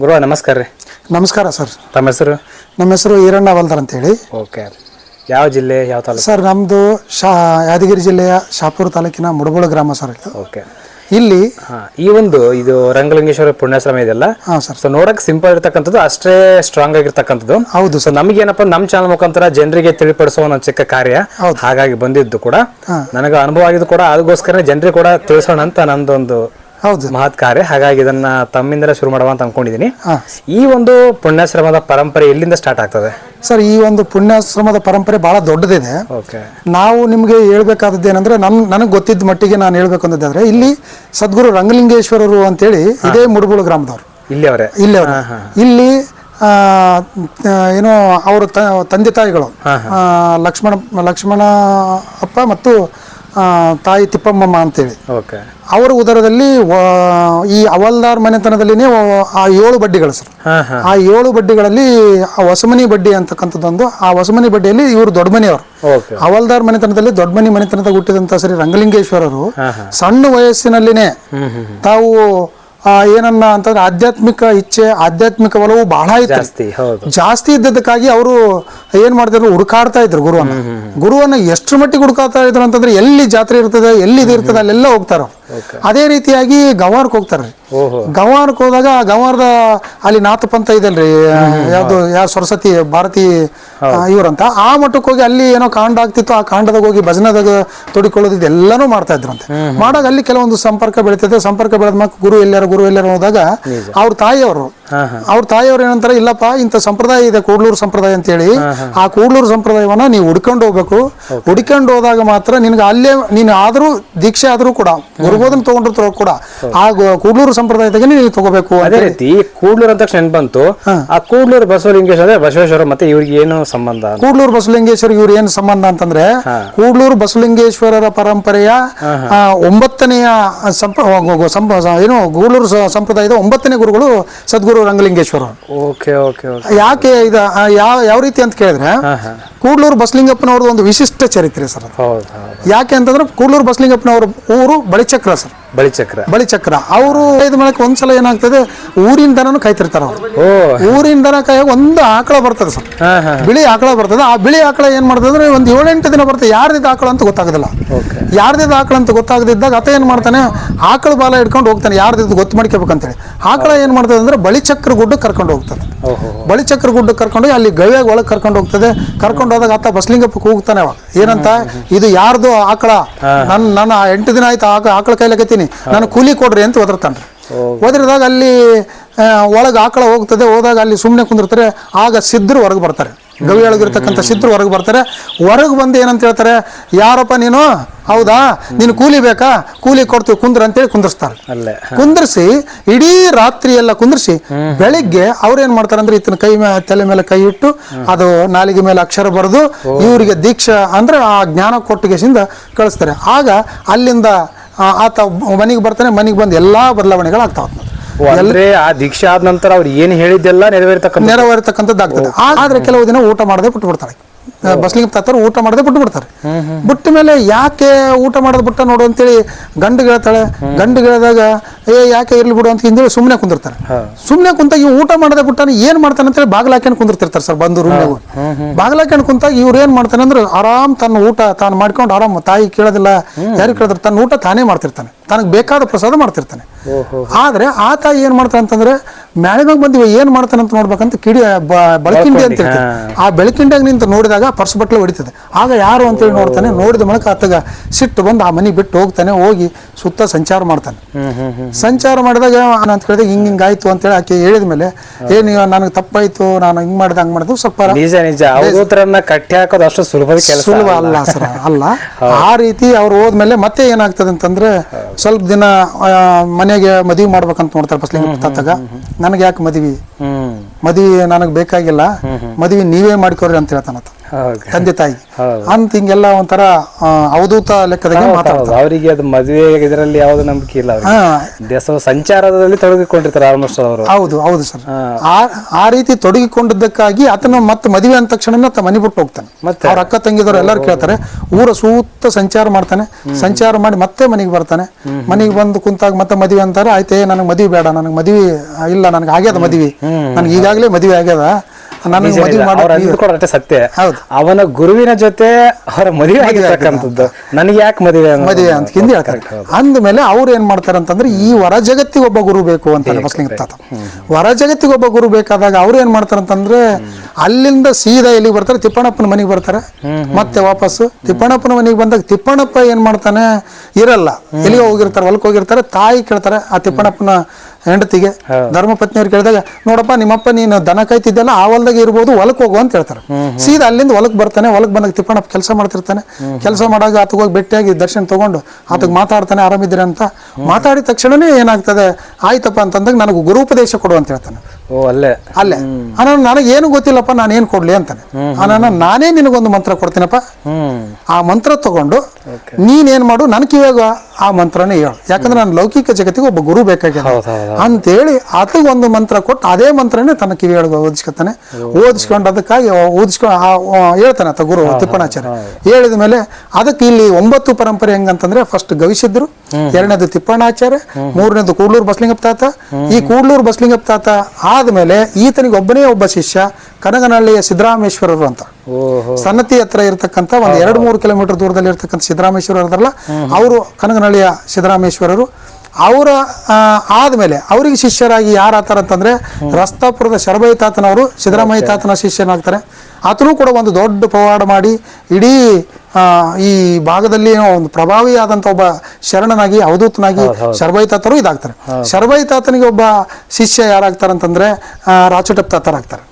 ಗುರುವ ನಮಸ್ಕಾರ ರೀ. ನಮಸ್ಕಾರ ಸರ್. ತಮ್ಮ ಹೆಸರು? ನಮ್ಮ ಹೆಸರು ಈರಣ್ಣ ವಲ್ದರ್ ಅಂತೇಳಿ. ಓಕೆ. ಯಾವ ಜಿಲ್ಲೆ ಯಾವ ತಾಲೂಕು? ಸರ್ ನಮ್ಮದು ಶಾ ಯಾದಗಿರಿ ಜಿಲ್ಲೆಯ ಶಾಪುರ ತಾಲೂಕಿನ ಮುಡಬೋಳ ಗ್ರಾಮ ಸರ್ ಇದು. ಓಕೆ. ಇಲ್ಲಿ ಹಾಂ ಈ ಒಂದು ಇದು ರಂಗಲಿಂಗೇಶ್ವರ ಪುಣ್ಯಾಶ್ರಮ ಇದೆಯಲ್ಲ? ಹಾಂ ಸರ್. ಸೊ ನೋಡಕ್ ಸಿಂಪಲ್ ಇರ್ತಕ್ಕಂಥದ್ದು ಅಷ್ಟೇ ಸ್ಟ್ರಾಂಗ್ ಆಗಿರ್ತಕ್ಕಂಥದ್ದು. ಹೌದು ಸೊ ನಮಗೇನಪ್ಪ ನಮ್ಮ ಚಾನಲ್ ಮುಖಾಂತರ ಜನರಿಗೆ ತಿಳಿಪಡಿಸುವ ಒಂದು ಚಿಕ್ಕ ಕಾರ್ಯ ಹೌದು. ಹಾಗಾಗಿ ಬಂದಿದ್ದು ಕೂಡ. ನನಗೆ ಅನುಭವ ಆಗಿದ್ದು ಕೂಡ ಅದಕ್ಕೋಸ್ಕರ ಜನರಿಗೆ ಕೂಡ ತಿಳಿಸೋಣ ಅಂತ ನಂದೊಂದು ಹೌದು ಮಹತ್ ಕಾರ್ಯ. ಹಾಗಾಗಿ ಇದನ್ನ ತಮ್ಮಿಂದಲೇ ಶುರು ಮಾಡುವ ಅಂತ ಅನ್ಕೊಂಡಿದ್ದೀನಿ ಈ ಒಂದು ಪುಣ್ಯಾಶ್ರಮದ ಪರಂಪರೆ ಎಲ್ಲಿಂದ ಸ್ಟಾರ್ಟ್ ಆಗ್ತದೆ? ಸರ್ ಈ ಒಂದು ಪುಣ್ಯಾಶ್ರಮದ ಪರಂಪರೆ ಬಹಳ ದೊಡ್ಡದಿದೆ ಓಕೆ. ನಾವು ನಿಮಗೆ ಹೇಳ್ಬೇಕಾದದ್ದು ಏನಂದ್ರೆ ನನ್ ನನಗೆ ಗೊತ್ತಿದ್ದ ಮಟ್ಟಿಗೆ ನಾನು ಹೇಳ್ಬೇಕು ಅಂತಂದ್ರೆ ಇಲ್ಲಿ ಸದ್ಗುರು ರಂಗಲಿಂಗೇಶ್ವರರು ಅಂತೇಳಿ ಇದೇ ಮುಡಬೋಳ ಗ್ರಾಮದವರು. ಇಲ್ಲಿ ಅವರೇ. ಇಲ್ಲಿ ಏನೋ ಅವರ ತಂದೆ ತಾಯಿಗಳು ಲಕ್ಷ್ಮಣ ಲಕ್ಷ್ಮಣ ಅಪ್ಪ ಮತ್ತು ತಾಯಿ ತಿಪ್ಪಮ್ಮಮ್ಮ ಅಂತೇಳಿ. ಓಕೆ. ಅವರ ಉದರದಲ್ಲಿ ಈ ಅವಲ್ದಾರ್ ಮನೆತನದಲ್ಲಿನೇ ಆ ಏಳು ಬಡ್ಡಿಗಳು ಸರ್. ಆ ಏಳು ಬಡ್ಡಿಗಳಲ್ಲಿ ಆ ಹೊಸಮನಿ ಬಡ್ಡಿ ಅಂತಕ್ಕಂಥದ್ದೊಂದು ಆ ಹೊಸಮನಿ ಬಡ್ಡಿಯಲ್ಲಿ ಇವರು ದೊಡ್ಡ ಮನೆಯವರು ಅವಲ್ದಾರ್ ಮನೆತನದಲ್ಲಿ ದೊಡ್ಡ ಮನಿ ಮನೆತನದ ಹುಟ್ಟಿದಂತ ಶ್ರೀ ರಂಗಲಿಂಗೇಶ್ವರರು ಸಣ್ಣ ವಯಸ್ಸಿನಲ್ಲಿನೇ ತಾವು ಏನನ್ನ ಅಂತಂದ್ರೆ ಆಧ್ಯಾತ್ಮಿಕ ಇಚ್ಛೆ ಆಧ್ಯಾತ್ಮಿಕ ಒಲವು ಬಹಳ ಇತ್ತು. ಜಾಸ್ತಿ ಇದ್ದದಕ್ಕಾಗಿ ಅವರು ಏನ್ ಮಾಡ್ತಿದ್ರು? ಹುಡುಕಾಡ್ತಾ ಇದ್ರು ಗುರುವನ್ನ. ಗುರುವನ್ನ ಎಷ್ಟು ಮಟ್ಟಿಗೆ ಹುಡುಕಾಡ್ತಾ ಇದ್ರು ಅಂತಂದ್ರೆ ಎಲ್ಲಿ ಜಾತ್ರೆ ಇರ್ತದೆ ಎಲ್ಲಿ ಇದು ಇರ್ತದೆ ಅಲ್ಲೆಲ್ಲ ಹೋಗ್ತಾರ. ಅದೇ ರೀತಿಯಾಗಿ ಗವಾರ್ಕ್ ಹೋಗ್ತಾರೆ. ಓಹೋ. ಗವಾರ್ಕ್ ಹೋದಾಗ ಗವಾರ್ದ ಗವಾರದ ಅಲ್ಲಿ ನಾಥ ಪಂಥ ಇದಲ್ರಿ ಯಾವ್ದು ಯಾವ ಸರಸ್ವತಿ ಭಾರತಿ ಇವರಂತ. ಆ ಮಟ್ಟಕ್ಕೆ ಹೋಗಿ ಅಲ್ಲಿ ಏನೋ ಕಾಂಡ ಆಗ್ತಿತ್ತು ಆ ಕಾಂಡದಾಗ ಹೋಗಿ ಭಜನದಾಗ ತೊಡಿಕೊಳ್ಳೋದು ಇದೆಲ್ಲಾನು ಮಾಡ್ತಾ ಇದ್ರಂತೆ. ಮಾಡಾಗ ಅಲ್ಲಿ ಕೆಲವೊಂದು ಸಂಪರ್ಕ ಬೆಳೀತದೆ. ಸಂಪರ್ಕ ಬೆಳೆದ ಮಕ್ಕ ಗುರು ಎಲ್ಲಾರು ಗುರು ಎಲ್ಲಾರು ಹೋದಾಗ ಅವ್ರ ತಾಯಿಯವರು ಅವ್ರ ತಾಯಿಯವ್ರು ಏನಂತಾರೆ ಇಲ್ಲಪ್ಪ ಇಂಥ ಸಂಪ್ರದಾಯ ಇದೆ ಕೂಡ್ಲೂರು ಸಂಪ್ರದಾಯ ಅಂತೇಳಿ. ಆ ಕೂಡ್ಲೂರು ಸಂಪ್ರದಾಯವನ್ನ ನೀವು ಹುಡ್ಕೊಂಡು ಹೋಗ್ಬೇಕು. ಹುಡ್ಕೊಂಡು ಹೋದಾಗ ಮಾತ್ರ ನಿನ್ಗೆ ಅಲ್ಲೇ ನೀನು ಆದರೂ ದೀಕ್ಷೆ ಆದ್ರೂ ಕೂಡ ಗುರುಬೋಧನ ತಗೊಂಡಿರ್ತಾರ ಕೂಡ ಆ ಕೂಡ್ಲೂರು ಸಂಪ್ರದಾಯದಾಗ ನೀವು ತಗೋಬೇಕು ಅದೇ ರೀತಿ ಕೂಡ್ಲೂರು ಅಂತ ತಕ್ಷಣ ಬಂತು. ಆ ಕೂಡ್ಲೂರು ಬಸವಲಿಂಗೇಶ್ವರ ಅಂದ್ರೆ ಬಸವೇಶ್ವರ ಮತ್ತೆ ಇವ್ರಿಗೆ ಏನು ಸಂಬಂಧ ಅಂತ? ಕೂಡ್ಲೂರು ಬಸವಲಿಂಗೇಶ್ವರ ಇವ್ರ ಏನ್ ಸಂಬಂಧ ಅಂತಂದ್ರೆ ಕೂಡ್ಲೂರು ಬಸವಲಿಂಗೇಶ್ವರರ ಪರಂಪರೆಯ ಆ, ಒಂಬತ್ತನೆಯ ಏನು ಗೂಳೂರು ಸಂಪ್ರದಾಯದ ಒಂಬತ್ತನೇ ಗುರುಗಳು Sadguru Rangalingeshwara okay okay okay. ಯಾಕೆ ಇದು ಆ, ಯಾವ ಯಾವ ರೀತಿ ಅಂತ ಕೇಳಿದ್ರೆ ಕೂಡ್ಲೂರು ಬಸಲಿಂಗಪ್ಪನವ್ರದ್ದು ಒಂದು ವಿಶಿಷ್ಟ ಚರಿತ್ರೆ ಸರ್ ಅದು. ಹೌದು ಹೌದು. ಯಾಕೆ ಅಂತಂದ್ರೆ ಕೂಡ್ಲೂರು ಬಸಲಿಂಗಪ್ಪನವ್ರ ಊರು ಬಳಿಚಕ್ರ ಸರ್. ಬಳಿಚಕ್ರ ಬಳಿಚಕ್ರ ಅವರು ಇದು ಮಾಡಕ್ಕೆ ಒಂದ್ಸಲ ಏನಾಗ್ತದೆ ಊರಿನ ದನನು ಕಾಯ್ತಿರ್ತಾರ ಅವ್ರು. ಊರಿನ ದನ ಕಾಯಾಗ ಒಂದು ಆಕಳ ಬರ್ತದೆ ಸರ್. ಬಿಳಿ ಆಕಳ ಬರ್ತದೆ. ಆ ಬಿಳಿ ಆಕಳ ಏನ್ ಮಾಡ್ತದ್ರೆ ಒಂದ್ ಏಳೆಂಟು ದಿನ ಬರ್ತದೆ. ಯಾರ್ದಿದ್ ಆಕಳ ಅಂತ ಗೊತ್ತಾಗೋದಿಲ್ಲ. ಓಕೆ. ಯಾರ್ದಿದ್ದು ಆಕಳ ಅಂತ ಗೊತ್ತಾಗದಿದ್ದಾಗ ಆತ ಏನ್ ಮಾಡ್ತಾನೆ ಆಕಳ ಬಾಲ ಹಿಡ್ಕೊಂಡು ಹೋಗ್ತಾನೆ. ಯಾರ್ದಿದ್ದು ಗೊತ್ತು ಮಾಡ್ಕೋಬೇಕಂತೇಳಿ. ಆಕಳ ಏನ್ ಮಾಡ್ತದೆ ಅಂದ್ರೆ ಬಳಿಚಕ್ರ ಗುಡ್ಡ ಕರ್ಕೊಂಡು ಹೋಗ್ತದೆ. ಬಳಿಚಕ್ರ ಗುಡ್ಡ ಕರ್ಕೊಂಡು ಅಲ್ಲಿ ಗವ್ಯಾಗ ಒಳಗೆ ಕರ್ಕೊಂಡು ಹೋಗ್ತದೆ. ಕರ್ಕೊಂಡು ಹೋದಾಗ ಆತ ಬಸ್ಲಿಂಗಪ್ಪ ಕೂಗ್ತಾನೆ ಅವ. ಏನಂತ? ಇದು ಯಾರ್ದು ಆಕಳ? ನನ್ ನನ್ನ ಎಂಟು ದಿನ ಆಯ್ತು ಆಕ ಆಕಳ ಕೈಲಾಗತ್ತೀನಿ ನಾನು ಕೂಲಿ ಕೊಡ್ರಿ ಅಂತ ಓದಿರ್ತಾನೆ ಒದರಿದಾಗ ಅಲ್ಲಿ ಒಳಗೆ ಆಕಳ ಹೋಗ್ತದೆ ಹೋದಾಗ ಅಲ್ಲಿ ಸುಮ್ಮನೆ ಕುಂದಿರ್ತಾರೆ ಆಗ ಸಿದ್ಧರು ಹೊರಗೆ ಬರ್ತಾರೆ. ಗವಿ ಒಳಗಿರ್ತಕ್ಕಂಥ ಸಿದ್ಧರು ಹೊರಗೆ ಬರ್ತಾರೆ. ಹೊರಗೆ ಬಂದು ಏನಂತ ಹೇಳ್ತಾರೆ ಯಾರಪ್ಪ ನೀನು? ಹೌದಾ? ನೀನು ಕೂಲಿ ಬೇಕಾ? ಕೂಲಿ ಕೊಡ್ತೀವಿ ಕುಂದ್ರ ಅಂತೇಳಿ ಕುಂದಿರ್ಸ್ತಾರೆ. ಕುಂದ್ರಿಸಿ ಇಡೀ ರಾತ್ರಿ ಎಲ್ಲ ಕುಂದ್ರಿಸಿ ಬೆಳಿಗ್ಗೆ ಅವ್ರೇನ್ ಮಾಡ್ತಾರೆ ಅಂದ್ರೆ ಇತನ ಕೈ ತಲೆ ಮೇಲೆ ಕೈ ಇಟ್ಟು ಅದು ನಾಲಿಗೆ ಮೇಲೆ ಅಕ್ಷರ ಬರೆದು ಇವರಿಗೆ ದೀಕ್ಷಾ ಅಂದ್ರೆ ಆ ಜ್ಞಾನ ಕೊಟ್ಟಿಗೆಸಿಂದ ಕಳಿಸ್ತಾರೆ. ಆಗ ಅಲ್ಲಿಂದ ಆತ ಮನೆಗೆ ಬರ್ತಾನೆ ಮನೆಗೆ ಬಂದು ಎಲ್ಲಾ ಬದಲಾವಣೆಗಳು ಆಗ್ತಾವ ಓ, ಅಂದ್ರೆ ಆ ದೀಕ್ಷೆ ಆದ ನಂತರ ಅವ್ರು ಏನ್ ಹೇಳಿದ್ದೆಲ್ಲ ನೆರವೇರ್ತಕ್ಕಂಥ ನೆರವೇರ್ತಕ್ಕಂಥದ್ದು ಆಗ್ತದೆ ಆದ್ರೆ ಕೆಲವು ದಿನ ಊಟ ಮಾಡದೆ ಬಿಟ್ಟು ಬಿಡ್ತಾರೆ ಬಸ್ಲಿಂಗ ತಾತರು ಊಟ ಮಾಡದೆ ಬಿಟ್ಟು ಬಿಡ್ತಾರೆ. ಬಿಟ್ಟ ಮೇಲೆ ಯಾಕೆ ಊಟ ಮಾಡೋದು ಬಿಟ್ಟ ನೋಡು ಅಂತೇಳಿ ಗಂಡು ಹೇಳ್ತಾಳೆ. ಗಂಡು ಹೇಳಿದಾಗ ಏ ಯಾಕೆ ಇರ್ಲಿ ಬಿಡು ಅಂತ ಹಿಂದೇಳಿ ಸುಮ್ಮನೆ ಕುಂದಿರ್ತಾರೆ. ಸುಮ್ಮನೆ ಕುಂತಾಗ ಇವ್ ಊಟ ಮಾಡದೆ ಬಿಟ್ಟಾನ ಏನ್ ಮಾಡ್ತಾನೆ ಅಂತೇಳಿ ಬಾಗಿಲು ಹಾಕ್ಯಂಡ್ ಕುಂದಿರ್ತಿರ್ತಾರೆ ಸರ್ ಬಂದು ರೂಮ್ನಾಗ ಬಾಗಿಲು ಹಾಕ್ಯಂಡ್ ಕುಂತಾಗ ಇವ್ರು ಏನ್ ಮಾಡ್ತಾನೆ ಅಂದ್ರೆ ಆರಾಮ್ ತನ್ನ ಊಟ ತಾನು ಮಾಡ್ಕೊಂಡು ಆರಾಮ್ ತಾಯಿ ಕೇಳೋದಿಲ್ಲ. ಯಾರು ಕೇಳಿದ್ರೆ ತನ್ನ ಊಟ ತಾನೇ ಮಾಡ್ತಿರ್ತಾನೆ. ತನಗೆ ಬೇಕಾದ ಪ್ರಸಾದ ಮಾಡ್ತಿರ್ತಾನೆ. ಆದ್ರೆ ಆ ತಾಯಿ ಏನ್ ಮಾಡ್ತಾರೆ ಅಂತಂದ್ರೆ ಮ್ಯಾಳಿಮ್ಯಾಗ ಬಂದಿವಿ ಏನ್ ಮಾಡ್ತಾನಂತ ಅಂತ ನೋಡ್ಬೇಕಂತ ಕಿಡಿ ಬೆಳಕಿಂಡಿ ಅಂತ ಹೇಳ್ತೀವಿ ಆ ಬೆಳಕಿಂಡಿಯಾಗ ನಿಂತು ನೋಡಿದಾಗ ಪರ್ಸ್ ಬಟ್ಲು ಹೊಡಿತದೆ. ಆಗ ಯಾರು ಅಂತೇಳಿ ನೋಡ್ತಾನೆ ನೋಡಿದ ಮೂಲಕ ಆತಗ ಸಿಟ್ಟು ಬಂದು ಆ ಮನೆ ಬಿಟ್ಟು ಹೋಗ್ತಾನೆ ಹೋಗಿ ಸುತ್ತ ಸಂಚಾರ ಮಾಡ್ತಾನೆ. ಸಂಚಾರ ಮಾಡಿದಾಗ ಅಂತ ಹೇಳಿದಾಗ ಹಿಂಗ್ ಹಿಂಗ್ ಆಯ್ತು ಅಂತೇಳಿ ಆಕೆ ಹೇಳಿದ ಮೇಲೆ ಏ ನೀವು ನನಗೆ ತಪ್ಪಾಯ್ತು ನಾನು ಹಿಂಗ್ ಮಾಡಿದ ಹಂಗ್ ಮಾಡಿದ್ದು ಸ್ವಲ್ಪ ನಿಜ ನಿಜ. ಕಟ್ಟಿ ಹಾಕೋದು ಅಷ್ಟು ಸುಲಭದ ಕೆಲಸ ಸುಲಭ ಅಲ್ಲ. ಸರ್ ಅಲ್ಲ. ಆ ರೀತಿ ಅವ್ರು ಹೋದ್ಮೇಲೆ ಮತ್ತೆ ಏನಾಗ್ತದೆ ಅಂತಂದ್ರೆ ಸ್ವಲ್ಪ ದಿನ ಮನೆಗೆ ಮದುವೆ ಮಾಡ್ಬೇಕಂತ ನೋಡ್ತಾರೆ ಬಸ್ಲಿಂಗ ತಾತಗ. ನನಗೆ ಯಾಕೆ ಮದ್ವಿ ಮದ್ವಿ ನನಗೆ ಬೇಕಾಗಿಲ್ಲ. ಮದ್ವಿ ನೀವೇ ಮಾಡ್ಕೊರಿ ಅಂತ ಹೇಳ್ತಾನಂತ. ಹೌದು ತಂದೆ ತಾಯಿ. ಅಂತ ಹಿಂಗೆಲ್ಲ ಒಂಥರ ಅವಧೂತ ಲೆಕ್ಕದಾಗ ಮಾತಾಡ್ತಾರೆ. ಅವರಿಗೆ ಅದು ಮದುವೆ ಇದರಲ್ಲಿ ಯಾವ್ದು ನಂಬಿಕೆ ಇಲ್ಲ ದೇಶ ಸಂಚಾರದಲ್ಲಿ ತೊಡಗಿಕೊಂಡಿರ್ತಾರೆ ಆಲ್ಮೋಸ್ಟ್ ಅವರು. ಹೌದು ಹೌದು ಸರ್. ಆ ಆ ರೀತಿ ತೊಡಗಿಕೊಂಡಿದ್ದಕ್ಕಾಗಿ ಆತನ ಮತ್ತೆ ಮದುವೆ ಅಂದ ತಕ್ಷಣ ಆತ ಮನೆ ಬಿಟ್ಟು ಹೋಗ್ತಾನೆ. ಮತ್ತೆ? ಅವ್ರ ಅಕ್ಕ ತಂಗಿದವ್ರು ಎಲ್ಲರೂ ಕೇಳ್ತಾರೆ ಊರ ಸೂತ್ತ ಸಂಚಾರ ಮಾಡ್ತಾನೆ ಸಂಚಾರ ಮಾಡಿ ಮತ್ತೆ ಮನೆಗೆ ಬರ್ತಾನೆ. ಮನೆಗೆ ಬಂದು ಕುಂತಾಗ ಮತ್ತೆ ಮದುವೆ ಅಂತಾರೆ ಆಯ್ತೇ ನನಗೆ ಮದುವೆ ಬೇಡ ನನಗೆ ಮದುವೆ ಇಲ್ಲ ನನಗೆ ಆಗ್ಯದ ಮದುವೆ. ನನಗೆ ಈಗಾಗಲೇ ಮದುವೆ ಆಗ್ಯದ. ನನಗೆ ಮದುವೆ ಸತ್ಯ. ಅವನ ಗುರುವಿನ ಜೊತೆ ಅವರ ಮದುವೆ ಆಗಿರ್ತಕ್ಕಂಥದ್ದು. ನನಗೆ ಯಾಕೆ ಮದುವೆ? ಮದುವೆ ಅಂತ ಹಿಂದೆ ಹೇಳ್ತಾರೆ. ಅಂದಮೇಲೆ ಅವ್ರು ಏನ್ ಮಾಡ್ತಾರೆ ಅಂತಂದ್ರೆ ಈ ಹೊರ ಜಗತ್ತಿಗೆ ಒಬ್ಬ ಗುರು ಬೇಕು ಅಂತ ಮುಸ್ಲಿಂ ತಾತ. ಹೊರ ಜಗತ್ತಿಗೆ ಒಬ್ಬ ಗುರು ಬೇಕಾದಾಗ ಅವ್ರು ಏನ್ ಮಾಡ್ತಾರೆ ಅಂತಂದ್ರೆ ಅಲ್ಲಿಂದ ಸೀದಾ ಎಲ್ಲಿಗೆ ಬರ್ತಾರೆ. ತಿಪ್ಪಣ್ಣಪ್ಪನ ಮನೆಗೆ ಬರ್ತಾರೆ. ಮತ್ತೆ ವಾಪಸ್ಸು ತಿಪ್ಪಣ್ಣಪ್ಪನ ಮನೆಗೆ ಬಂದಾಗ ತಿಪ್ಪಣ್ಣಪ್ಪ ಏನ್ ಮಾಡ್ತಾನೆ? ಇರಲ್ಲ. ಎಲ್ಲಿಗೆ ಹೋಗಿರ್ತಾರೆ ಹೊಲಕ್ಕೆ ಹೋಗಿರ್ತಾರೆ. ತಾಯಿ ಕೇಳ್ತಾರೆ ಆ ತಿಪ್ಪಣ್ಣಪ್ಪನ ಹೆಂಡತಿಗೆ ಧರ್ಮಪತ್ನಿಯವ್ರು ಕೇಳಿದಾಗ ನೋಡಪ್ಪ ನಿಮ್ಮಪ್ಪ ನೀನು ದನ ಕಾಯ್ತಿದ್ದಲ್ಲ ಆ ಹೊಲದಾಗ ಇರ್ಬೋದು ಹೊಲಕ್ಕೆ ಹೋಗು ಅಂತ ಹೇಳ್ತಾರೆ. ಸೀದಾ ಅಲ್ಲಿಂದ ಹೊಲಕ್ಕೆ ಬರ್ತಾನೆ ಹೊಲಕ್ಕೆ ಬಂದಾಗ ತಿಪ್ಪಣ್ಣಪ್ಪ ಕೆಲಸ ಮಾಡ್ತಿರ್ತಾನೆ. ಕೆಲಸ ಮಾಡಾಗ ಆತಗೆ ಹೋಗಿ ಭೇಟಿಯಾಗಿ ದರ್ಶನ ತಗೊಂಡು ಆತಗೆ ಮಾತಾಡ್ತಾನೆ ಆರಾಮಿದ್ದೀರ ಅಂತ. ಮಾತಾಡಿದ ತಕ್ಷಣನೇ ಏನಾಗ್ತದೆ ಆಯ್ತಪ್ಪ ಅಂತಂದಾಗ ನನಗೆ ಗುರುಪದೇಶ ಕೊಡು ಅಂತ ಹೇಳ್ತಾನೆ. ಅಲ್ಲೇ. ಅಲ್ಲೇ. ಅಣ್ಣ ನನಗೆ ಏನು ಗೊತ್ತಿಲ್ಲಪ್ಪ ನಾನು ಏನು ಕೊಡ್ಲಿ ಅಂತಾನೆ. ಅಣ್ಣ ನಾನೇ ನಿನಗೊಂದು ಮಂತ್ರ ಕೊಡ್ತೀನಪ್ಪ. ಆ ಮಂತ್ರ ತಗೊಂಡು ನೀನೇನ್ ಮಾಡು ನನ್ ಕಿವಾಗ ಆ ಮಂತ್ರನೇ ಹೇಳು. ಯಾಕಂದ್ರೆ ನಾನು ಲೌಕಿಕ ಜಗತ್ತಿಗೆ ಒಬ್ಬ ಗುರು ಬೇಕಾಗಿದೆ ಅಂತೇಳಿ ಆತಗೆ ಒಂದು ಮಂತ್ರ ಕೊಟ್ಟು ಅದೇ ಮಂತ್ರನೇ ತನ್ನ ಕಿವಿಯೊಳಗೆ ಓದಿಸ್ಕೊತಾನೆ. ಓದಿಸ್ಕೊಂಡು ಅದಕ್ಕಾಗಿ ಓದಿಸ್ಕೊಂಡು ಹೇಳ್ತಾನೆ ಆತ ಗುರು ತಿಪ್ಪಣಾಚಾರ್ಯ ಹೇಳಿದ ಮೇಲೆ ಅದಕ್ಕೆ ಇಲ್ಲಿ ಒಂಬತ್ತು ಪರಂಪರೆ ಹೆಂಗಂತಂದ್ರೆ ಫಸ್ಟ್ ಗವಿಸಿದ್ರು ಎರಡನೇದು ತಿಪ್ಪಣ್ಣಾಚಾರ್ಯ ಮೂರನೇದು ಕೂಡ್ಲೂರು ಬಸ್ಲಿಂಗಪ್ಪ ತಾತ. ಈ ಕೂಡ್ಲೂರು ಬಸ್ಲಿಂಗಪ್ಪ ತಾತ ಆದ್ಮೇಲೆ ಈತನಿಗೆ ಒಬ್ಬನೇ ಒಬ್ಬ ಶಿಷ್ಯ ಕನಗನಹಳ್ಳಿಯ ಸಿದ್ದರಾಮೇಶ್ವರರು ಅಂತ. ಸನ್ನತಿ ಹತ್ರ ಇರತಕ್ಕಂತ ಒಂದು ಎರಡು ಮೂರು ಕಿಲೋಮೀಟರ್ ದೂರದಲ್ಲಿ ಇರತಕ್ಕಂಥ ಸಿದ್ದರಾಮೇಶ್ವರ ಇದಾರಲ್ಲ ಅವರು ಕನಗನಹಳ್ಳಿಯ ಸಿದ್ದರಾಮೇಶ್ವರರು. ಅವರ ಆದಮೇಲೆ ಅವರಿಗೆ ಶಿಷ್ಯರಾಗಿ ಯಾರು ಆತಾರ ಅಂತಂದ್ರೆ ರಸ್ತಾಪುರದ ಶರಭೈ ತಾತನವರು ಸಿದ್ದರಾಮಯ್ಯ ತಾತನ ಶಿಷ್ಯನಾಗ್ತಾರೆ. ಆತನೂ ಕೂಡ ಒಂದು ದೊಡ್ಡ ಪವಾಡ ಮಾಡಿ ಇಡೀ ಈ ಭಾಗದಲ್ಲಿ ಒಂದು ಪ್ರಭಾವಿಯಾದಂಥ ಒಬ್ಬ ಶರಣನಾಗಿ ಅವಧೂತನಾಗಿ ಶರಭೈ ತಾತರು ಇದಾಗ್ತಾರೆ. ಶರಭೈ ತಾತನಿಗೆ ಒಬ್ಬ ಶಿಷ್ಯ ಯಾರಾಗ್ತಾರಂತಂದ್ರೆ ರಾಚೋಟಪ್ ತಾತರಾಗ್ತಾರೆ.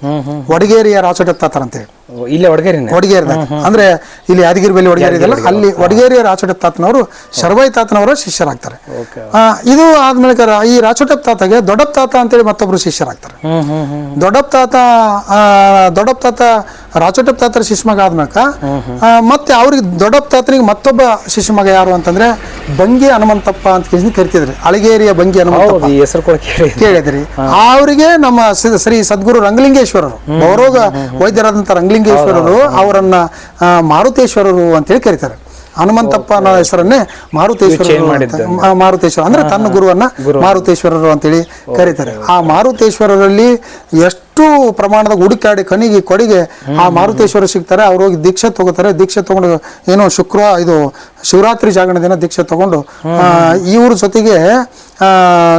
ವಡಗೇರಿಯ ರಾಚೋಟಪ್ ತಾತರ ಅಂತೇಳಿ ಇಲ್ಲೇ ಒಡಗೇರಿ ಒಡಗೇರಿ ಅಂದ್ರೆ ಇಲ್ಲಿ ಯಾದಗಿರಿ ಬೆಲೆ ವಡಗೇರಿ ಇದೆಯಲ್ಲ ಅಲ್ಲಿ ವಡಗೇರಿಯ ರಾಚೋಟ ತಾತನವರು ಶರ್ವಾಯಿ ತಾತನವರ ಶಿಷ್ಯರಾಗ್ತಾರೆ. ಇದು ಆದ್ಮೇಲೆ ಈ ರಾಚೋಟ ತಾತಗೆ ದೊಡ್ಡಪ್ಪ ತಾತ ಅಂತೇಳಿ ಮತ್ತೊಬ್ರು ಶಿಷ್ಯರಾಗ್ತಾರೆ. ದೊಡ್ಡಪ್ಪ ತಾತ ಆ, ದೊಡ್ಡಪ್ಪ ತಾತ ರಾಚೋಟ ತಾತರ ಶಿಷ್ಯಮಗ ಆದ್ಮೇಕ ಮತ್ತೆ ಅವ್ರಿಗೆ ದೊಡ್ಡಪ್ಪ ತಾತನಿಗೆ ಮತ್ತೊಬ್ಬ ಶಿಷ್ಯಮಗ ಯಾರು ಅಂತಂದ್ರೆ ಬಂಗಿ ಹನುಮಂತಪ್ಪ ಅಂತ ಕರಿತಿದ್ರಿ. ಅಳಗೇರಿಯ ಬಂಗಿ ಹನುಮಂತಪ್ಪ. ಹೆಸರು ಕೂಡ ಕೇಳಿ ಕೇಳಿದ್ರಿ. ಅವರಿಗೆ ನಮ್ಮ ಶ್ರೀ ಸದ್ಗುರು ರಂಗಲಿಂಗೇಶ್ವರರು ವೈದ್ಯರಾದಂತ ವೈದ್ಯರಾದಂಥ ರಂಗಲಿಂಗೇಶ್ವರರು ಅವರನ್ನ ಮಾರುತೇಶ್ವರರು ಅಂತೇಳಿ ಕರೀತಾರೆ. ಹನುಮಂತಪ್ಪ ಅನ್ನೋ ಹೆಸರನ್ನೇ ಮಾರುತೇಶ್ವರ ಅಂತ- ಮಾರುತೇಶ್ವರ ಅಂದ್ರೆ ತನ್ನ ಗುರುವನ್ನ ಮಾರುತೇಶ್ವರರು ಅಂತೇಳಿ ಕರೀತಾರೆ. ಆ ಮಾರುತೇಶ್ವರರಲ್ಲಿ ಎಷ್ಟು ಪ್ರಮಾಣದ ಹುಡುಕಾಡಿ ಕಣಿಗೆ ಕೊಡಿಗೆ ಆ ಮಾರುತೇಶ್ವರ ಸಿಗ್ತಾರೆ. ಅವ್ರು ಹೋಗಿ ದೀಕ್ಷೆ ತಗೋತಾರೆ. ದೀಕ್ಷೆ ತಗೊಂಡು ಏನೋ ಶುಕ್ರ ಇದು ಶಿವರಾತ್ರಿ ಜಾಗರಣ ದಿನ ದೀಕ್ಷೆ ತಗೊಂಡು ಆ, ಇವ್ರ ಜೊತೆಗೆ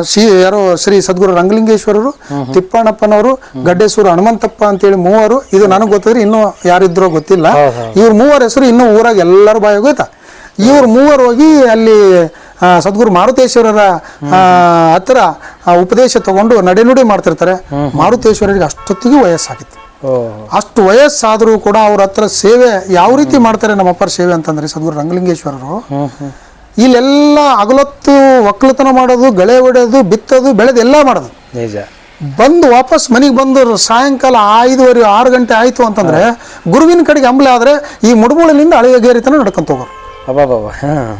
ಶ್ರೀ ಯಾರೋ ಶ್ರೀ ಸದ್ಗುರು ರಂಗಲಿಂಗೇಶ್ವರರು ತಿಪ್ಪಣ್ಣಪ್ಪನವರು ಗಡ್ಡೇಶ್ವರ ಹನುಮಂತಪ್ಪ ಅಂತೇಳಿ ಮೂವರು ಇದು ನನಗೆ ಗೊತ್ತಿದ್ರೆ ಇನ್ನೂ ಯಾರಿದ್ರೋ ಗೊತ್ತಿಲ್ಲ. ಇವ್ರ ಮೂವರ ಹೆಸರು ಇನ್ನೂ ಊರಾಗ ಎಲ್ಲರೂ ಬಾಯಿ ಹೋಯ್ತಾ ಇವ್ರ ಮೂವರು ಹೋಗಿ ಅಲ್ಲಿ ಸದ್ಗುರು ಮಾರುತೇಶ್ವರರ ಹತ್ರ ಉಪದೇಶ ತಗೊಂಡು ನಡೆನುಡಿ ಮಾಡ್ತಿರ್ತಾರೆ. ಮಾರುತೇಶ್ವರರಿಗೆ ಅಷ್ಟೊತ್ತಿಗೆ ವಯಸ್ಸಾಗಿತ್ತು. ಅಷ್ಟು ವಯಸ್ಸಾದರೂ ಕೂಡ ಅವ್ರ ಹತ್ರ ಸೇವೆ ಯಾವ ರೀತಿ ಮಾಡ್ತಾರೆ ನಮ್ಮಪ್ಪರ ಸೇವೆ ಅಂತಂದ್ರೆ ಸದ್ಗುರು ರಂಗಲಿಂಗೇಶ್ವರರು. ಇಲ್ಲೆಲ್ಲ ಅಗಲೊತ್ತು ಒಕ್ಕಲತನ ಮಾಡೋದು ಗಳೆ ಹೊಡೆಯೋದು ಬಿತ್ತೋದು ಬೆಳೆದು ಎಲ್ಲ ಮಾಡೋದು. ನಿಜ. ಬಂದು ವಾಪಸ್ ಮನೆಗೆ ಬಂದು ಸಾಯಂಕಾಲ ಐದುವರೆ ಆರು ಗಂಟೆ ಆಯಿತು ಅಂತಂದ್ರೆ ಗುರುವಿನ ಕಡೆಗೆ ಅಂಬಲೆ ಆದ್ರೆ ಈ ಮುಡುಮುಳಿನಿಂದ ಅಳಿಯಗೇರಿತನ ನಡ್ಕೊಂತ ಹೋಗೋರು.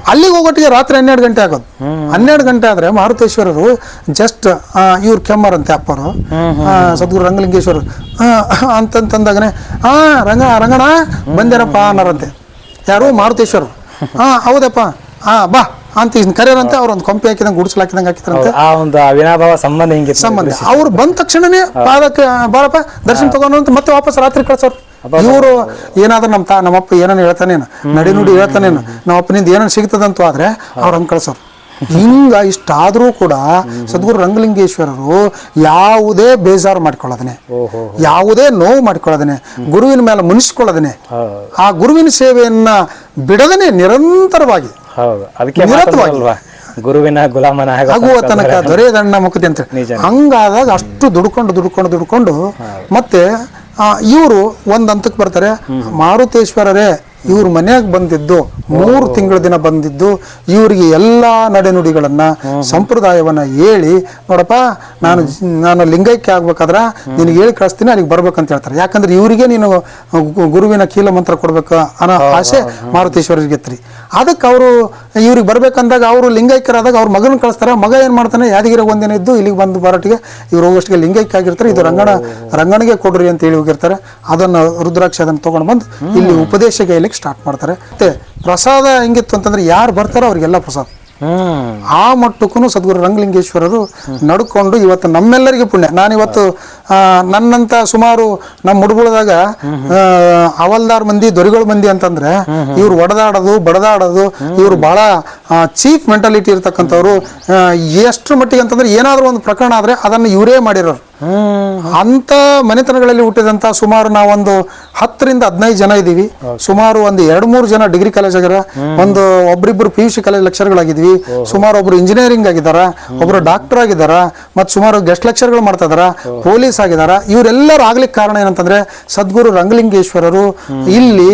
ಅಲ್ಲಿಗೆ ಹೋಗೋಟ್ಟಿಗೆ ರಾತ್ರಿ ಹನ್ನೆರಡು ಗಂಟೆ ಆಗೋದು. ಹನ್ನೆರಡು ಗಂಟೆ ಆದ್ರೆ ಮಾರುತೇಶ್ವರರು ಜಸ್ಟ್ ಇವ್ರು ಕೆಮ್ಮರಂತೆ ಅಪ್ಪರು. ಆ, ಸದ್ಗುರು ರಂಗಲಿಂಗೇಶ್ವರ ಅಂತಂತಂದಾಗನೆ ಹಾ ರಂಗ ರಂಗಣ ಬಂದೇನಪ್ಪ ಅನ್ನೋರಂತೆ. ಯಾರು? ಮಾರುತೇಶ್ವರ ಹಾಂ ಹೌದಪ್ಪ. ಹಾ ಬಾ ಅಂತ ಕರೆಯರಂತೆ ಅವ್ರ ಒಂದು ಕೊಂಪೆ ಹಾಕಿದಂಗೆ ಗುಡಿಸಲು ಹಾಕಿದಂಗೆ ಹಾಕಿದ್ರಂತೆ. ಆ ಒಂದು ಅವಿನಾಭಾವ ಸಂಬಂಧ ಹಿಂಗೆ ಸಂಬಂಧ. ಅವ್ರು ಬಂದ ತಕ್ಷಣನೇ ಪಾದಕ್ಕೆ ಬಾಳಪ್ಪ ದರ್ಶನ ತಗೊಂಡು ಅಂತ ಮತ್ತೆ ವಾಪಸ್ ರಾತ್ರಿ ಕಳ್ಸೋರು. ಇವರು ಏನಾದ್ರೂ ನಮ್ಮ ತಾ ನಮ್ಮಪ್ಪ ಏನನ್ನ ಹೇಳ್ತಾನೇನು ನಡಿ ನುಡಿ ಹೇಳ್ತಾನೇನು ನಮ್ಮ ಅಪ್ಪನಿಂದ ಏನನ್ನ ಸಿಗ್ತದಂತ ಆದ್ರೆ ಅವ್ರು ಹಂಗೆ ಕಳ್ಸೋರು. ಹಿಂಗ ಇಷ್ಟಾದ್ರೂ ಕೂಡ ಸದ್ಗುರು ರಂಗಲಿಂಗೇಶ್ವರರು ಯಾವುದೇ ಬೇಜಾರು ಮಾಡ್ಕೊಳ್ಳೋದನೆ ಯಾವುದೇ ನೋವು ಮಾಡ್ಕೊಳ್ಳೋದನೆ ಗುರುವಿನ ಮೇಲೆ ಮುನಿಸ್ಕೊಳ್ಳೋದನೆ ಆ ಗುರುವಿನ ಸೇವೆಯನ್ನ ಬಿಡದನೆ ನಿರಂತರವಾಗಿ. ಹೌದು. ಅದಕ್ಕೆ ನಿರತವಾಗಿ. ಮಾತಾಡಲ್ವಾ ಗುರುವಿನ ಗುಲಾಮನ ಆಗ ಆಗುವ ತನಕ ದೊರೆಯದಣ್ಣ ಮುಕ್ತಿ ಅಂತ ಹಂಗಾದಾಗ ಅಷ್ಟು ದುಡ್ಕೊಂಡು ದುಡ್ಕೊಂಡು ದುಡ್ಕೊಂಡು ಮತ್ತೆ ಇವರು ಒಂದ್ ಹಂತಕ್ಕೆ ಬರ್ತಾರೆ. ಮಾರುತೇಶ್ವರರೇ ಇವ್ರ ಮನೆಯಾಗ ಬಂದಿದ್ದು ಮೂರು ತಿಂಗಳ ದಿನ ಬಂದಿದ್ದು ಇವರಿಗೆ ಎಲ್ಲಾ ನಡೆನುಡಿಗಳನ್ನ ಸಂಪ್ರದಾಯವನ್ನ ಹೇಳಿ ನೋಡಪ್ಪ ನಾನು ನಾನು ಲಿಂಗೈಕ್ಯ ಆಗ್ಬೇಕಾದ್ರ ನಿನಗೆ ಹೇಳಿ ಕಳಿಸ್ತೀನಿ ಅಲ್ಲಿಗೆ ಬರ್ಬೇಕಂತ ಹೇಳ್ತಾರೆ. ಯಾಕಂದ್ರೆ ಇವರಿಗೆ ನೀನು ಗು- ಗುರುವಿನ ಕೀಲ ಮಂತ್ರ ಕೊಡ್ಬೇಕು ಅನ್ನೋ ಆಸೆ ಮಾರುತೇಶ್ವರರಿಗೆ ಇತ್ರಿ. ಅದಕ್ಕೆ ಅವರು ಇವ್ರಿಗೆ ಬರಬೇಕಂದಾಗ ಅವರು ಲಿಂಗೈಕ್ಯರಾದಾಗ ಅವ್ರ ಮಗನ ಕಳಿಸ್ತಾರೆ. ಮಗ ಏನು ಮಾಡ್ತಾನೆ? ಯಾದಗಿರಿ ಒಂದಿನ ಇದ್ದು ಇಲ್ಲಿಗೆ ಬಂದು ಬರೋಟಿಗೆ ಇವ್ರು ಹೋಗೋಷ್ಟಿಗೆ ಲಿಂಗೈಕ್ಯ ಆಗಿರ್ತಾರೆ. ಇದು ರಂಗಣ ರಂಗನಿಗೆ ಕೊಡ್ರಿ ಅಂತ ಹೇಳಿ ಹೋಗಿರ್ತಾರೆ. ಅದನ್ನು ರುದ್ರಾಕ್ಷ ಅದನ್ನು ತೊಗೊಂಡು ಬಂದು ಇಲ್ಲಿ ಉಪದೇಶ ಗೈಲಿಕ್ಕೆ ಸ್ಟಾರ್ಟ್ ಮಾಡ್ತಾರೆ. ಮತ್ತೆ ಪ್ರಸಾದ ಹೆಂಗಿತ್ತು ಅಂತಂದ್ರೆ ಯಾರು ಬರ್ತಾರೋ ಅವ್ರಿಗೆಲ್ಲ ಪ್ರಸಾದ. ಆ ಮಟ್ಟಕ್ಕೂ ಸದ್ಗುರು ರಂಗಲಿಂಗೇಶ್ವರರು ನಡ್ಕೊಂಡು ಇವತ್ತು ನಮ್ಮೆಲ್ಲರಿಗೆ ಪುಣ್ಯ. ನಾನಿವತ್ತು ನನ್ನಂತ ಸುಮಾರು ನಮ್ಮ ಮುಡುಗುಳದಾಗ ಅವಲ್ದಾರ್ ಮಂದಿ, ದೊರೆಗಳ ಮಂದಿ ಅಂತಂದ್ರೆ ಇವ್ರು ಒಡೆದಾಡೋದು, ಬಡದಾಡೋದು, ಇವ್ರು ಬಹಳ ಚೀಫ್ ಮೆಂಟಾಲಿಟಿ ಇರ್ತಕ್ಕಂಥವ್ರು ಎಷ್ಟು ಮಟ್ಟಿಗೆ ಅಂತಂದ್ರೆ ಏನಾದರೂ ಒಂದು ಪ್ರಕರಣ ಆದ್ರೆ ಅದನ್ನು ಇವರೇ ಮಾಡಿರೋರು. ಅಂತ ಮನೆತನಗಳಲ್ಲಿ ಹುಟ್ಟಿದಂತ ಸುಮಾರು ನಾವೊಂದು ಹತ್ತರಿಂದ ಹದಿನೈದು ಜನ ಇದ್ದೀವಿ. ಸುಮಾರು ಒಂದು ಎರಡು ಮೂರು ಜನ ಡಿಗ್ರಿ ಕಾಲೇಜ್ ಆಗ್ಯಾರ ಒಂದು ಒಬ್ರಿಬ್ರು ಪಿ ಯು ಸಿ ಕಾಲೇಜ್ ಲೆಕ್ಚರ್ಗಳಾಗಿದ್ವಿ ಸುಮಾರು ಒಬ್ರು ಇಂಜಿನಿಯರಿಂಗ್ ಆಗಿದಾರ. ಒಬ್ರು ಡಾಕ್ಟರ್ ಆಗಿದಾರ. ಮತ್ತು ಸುಮಾರು ಗೆಸ್ಟ್ ಲೆಕ್ಚರ್ಗಳು ಮಾಡ್ತಾ ಇದಾರ. ಪೊಲೀಸ್ ಆಗಿದಾರ. ಇವರೆಲ್ಲರೂ ಆಗ್ಲಿಕ್ಕೆ ಕಾರಣ ಏನಂತಂದ್ರೆ ಸದ್ಗುರು ರಂಗಲಿಂಗೇಶ್ವರರು ಇಲ್ಲಿ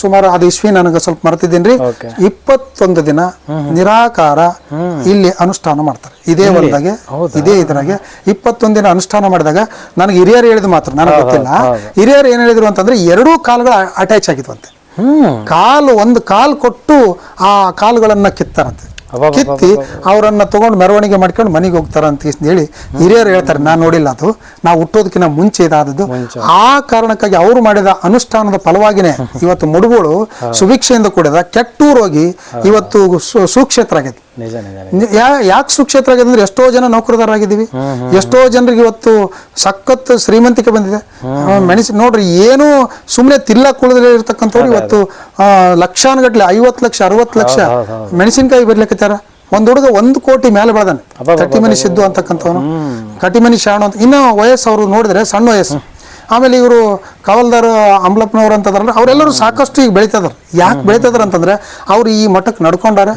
ಸುಮಾರು ಅದು ಇಸ್ವಿ ನನಗೆ ಸ್ವಲ್ಪ ಮರ್ತಿದ್ದೀನಿ ರೀ ಇಪ್ಪತ್ತೊಂದು ದಿನ ನಿರಾಕಾರ ಇಲ್ಲಿ ಅನುಷ್ಠಾನ ಮಾಡ್ತಾರೆ. ಇದೇ ಹೊಲದಾಗೆ ಇದೇ ಇದ್ರಾಗೆ. ಇಪ್ಪತ್ತೊಂದು ದಿನ ಅನುಷ್ಠಾನ ಮಾಡಿದಾಗ ನನಗೆ ಹಿರಿಯರು ಹೇಳಿದ ಮಾತ್ರ ನನಗೆ ಗೊತ್ತಿಲ್ಲ. ಹಿರಿಯರು ಏನ್ ಹೇಳಿದ್ರು ಅಂತಂದ್ರೆ ಎರಡೂ ಕಾಲುಗಳು ಅಟ್ಯಾಚ್ ಆಗಿದ್ವಂತೆ. ಕಾಲು ಒಂದು ಕಾಲು ಕೊಟ್ಟು ಆ ಕಾಲುಗಳನ್ನ ಕಿತ್ತಾರಂತೆ. ಕಿತ್ತಿ ಅವರನ್ನ ತಗೊಂಡು ಮೆರವಣಿಗೆ ಮಾಡ್ಕೊಂಡು ಮನೆಗೆ ಹೋಗ್ತಾರ ಅಂತ ಹೇಳಿ ಹಿರಿಯರು ಹೇಳ್ತಾರೆ ನಾನು ನೋಡಿಲ್ಲ ಅದು. ನಾವು ಹುಟ್ಟೋದಕ್ಕಿಂತ ಮುಂಚೆ ಇದಾದದ್ದು. ಆ ಕಾರಣಕ್ಕಾಗಿ ಅವರು ಮಾಡಿದ ಅನುಷ್ಠಾನದ ಫಲವಾಗಿನೇ ಇವತ್ತು ಮುಡುಗೋಳು ಸುಭಿಕ್ಷೆಯಿಂದ ಕೂಡಿದ ಕೆಟ್ಟೂರ್ ಹೋಗಿ ಇವತ್ತು ಸುಕ್ಷೇತ್ರ ಆಗಿದೆ. ಯಾಕೆ ಸುಕ್ಷೇತ್ರ ಆಗಿದೆ ಅಂದ್ರೆ ಎಷ್ಟೋ ಜನ ನೌಕರದಾರಾಗಿದ್ದೀವಿ ಎಷ್ಟೋ ಜನರಿಗೆ ಇವತ್ತು ಸಖತ್ ಶ್ರೀಮಂತಿಕೆ ಬಂದಿದೆ. ಮೆಣಸಿ ನೋಡ್ರಿ ಏನು ಸುಮ್ಮನೆ ತಿಲ್ಲ ಕುಳದಲ್ಲಿ ಇರ್ತಕ್ಕಂಥವ್ರು ಇವತ್ತು ಲಕ್ಷಾನುಗಟ್ಲೆ ಐವತ್ತು ಲಕ್ಷ ಅರವತ್ತು ಲಕ್ಷ ಮೆಣಸಿನಕಾಯಿ ಬರ್ಲಿಕ್ಕತ್ತಾರ ಒಂದ್ ಹುಡುಗ ಒಂದು ಕೋಟಿ ಮೇಲೆ ಬೆಳೆದಾನೆ. ಕಟಿಮನಿ ಸಿದ್ದು ಅಂತಕ್ಕಂಥವನು. ಕಟಿಮನಿ ಶಾಣು ಅಂತ ಇನ್ನ ವಯಸ್ಸು ಅವರು ನೋಡಿದ್ರೆ ಸಣ್ಣ ವಯಸ್ಸು. ಆಮೇಲೆ ಇವರು ಕವಲ್ದಾರ್ ಅಂಬ್ಲಪ್ಪನವ್ರು ಅಂತಂದ್ರೆ ಅವರೆಲ್ಲರೂ ಸಾಕಷ್ಟು ಈಗ ಬೆಳಿತದಾರ ಯಾಕೆ ಬೆಳಿತದಾರ ಅಂತಂದ್ರೆ ಅವ್ರು ಈ ಮಠಕ್ಕೆ ನಡ್ಕೊಂಡಾರ.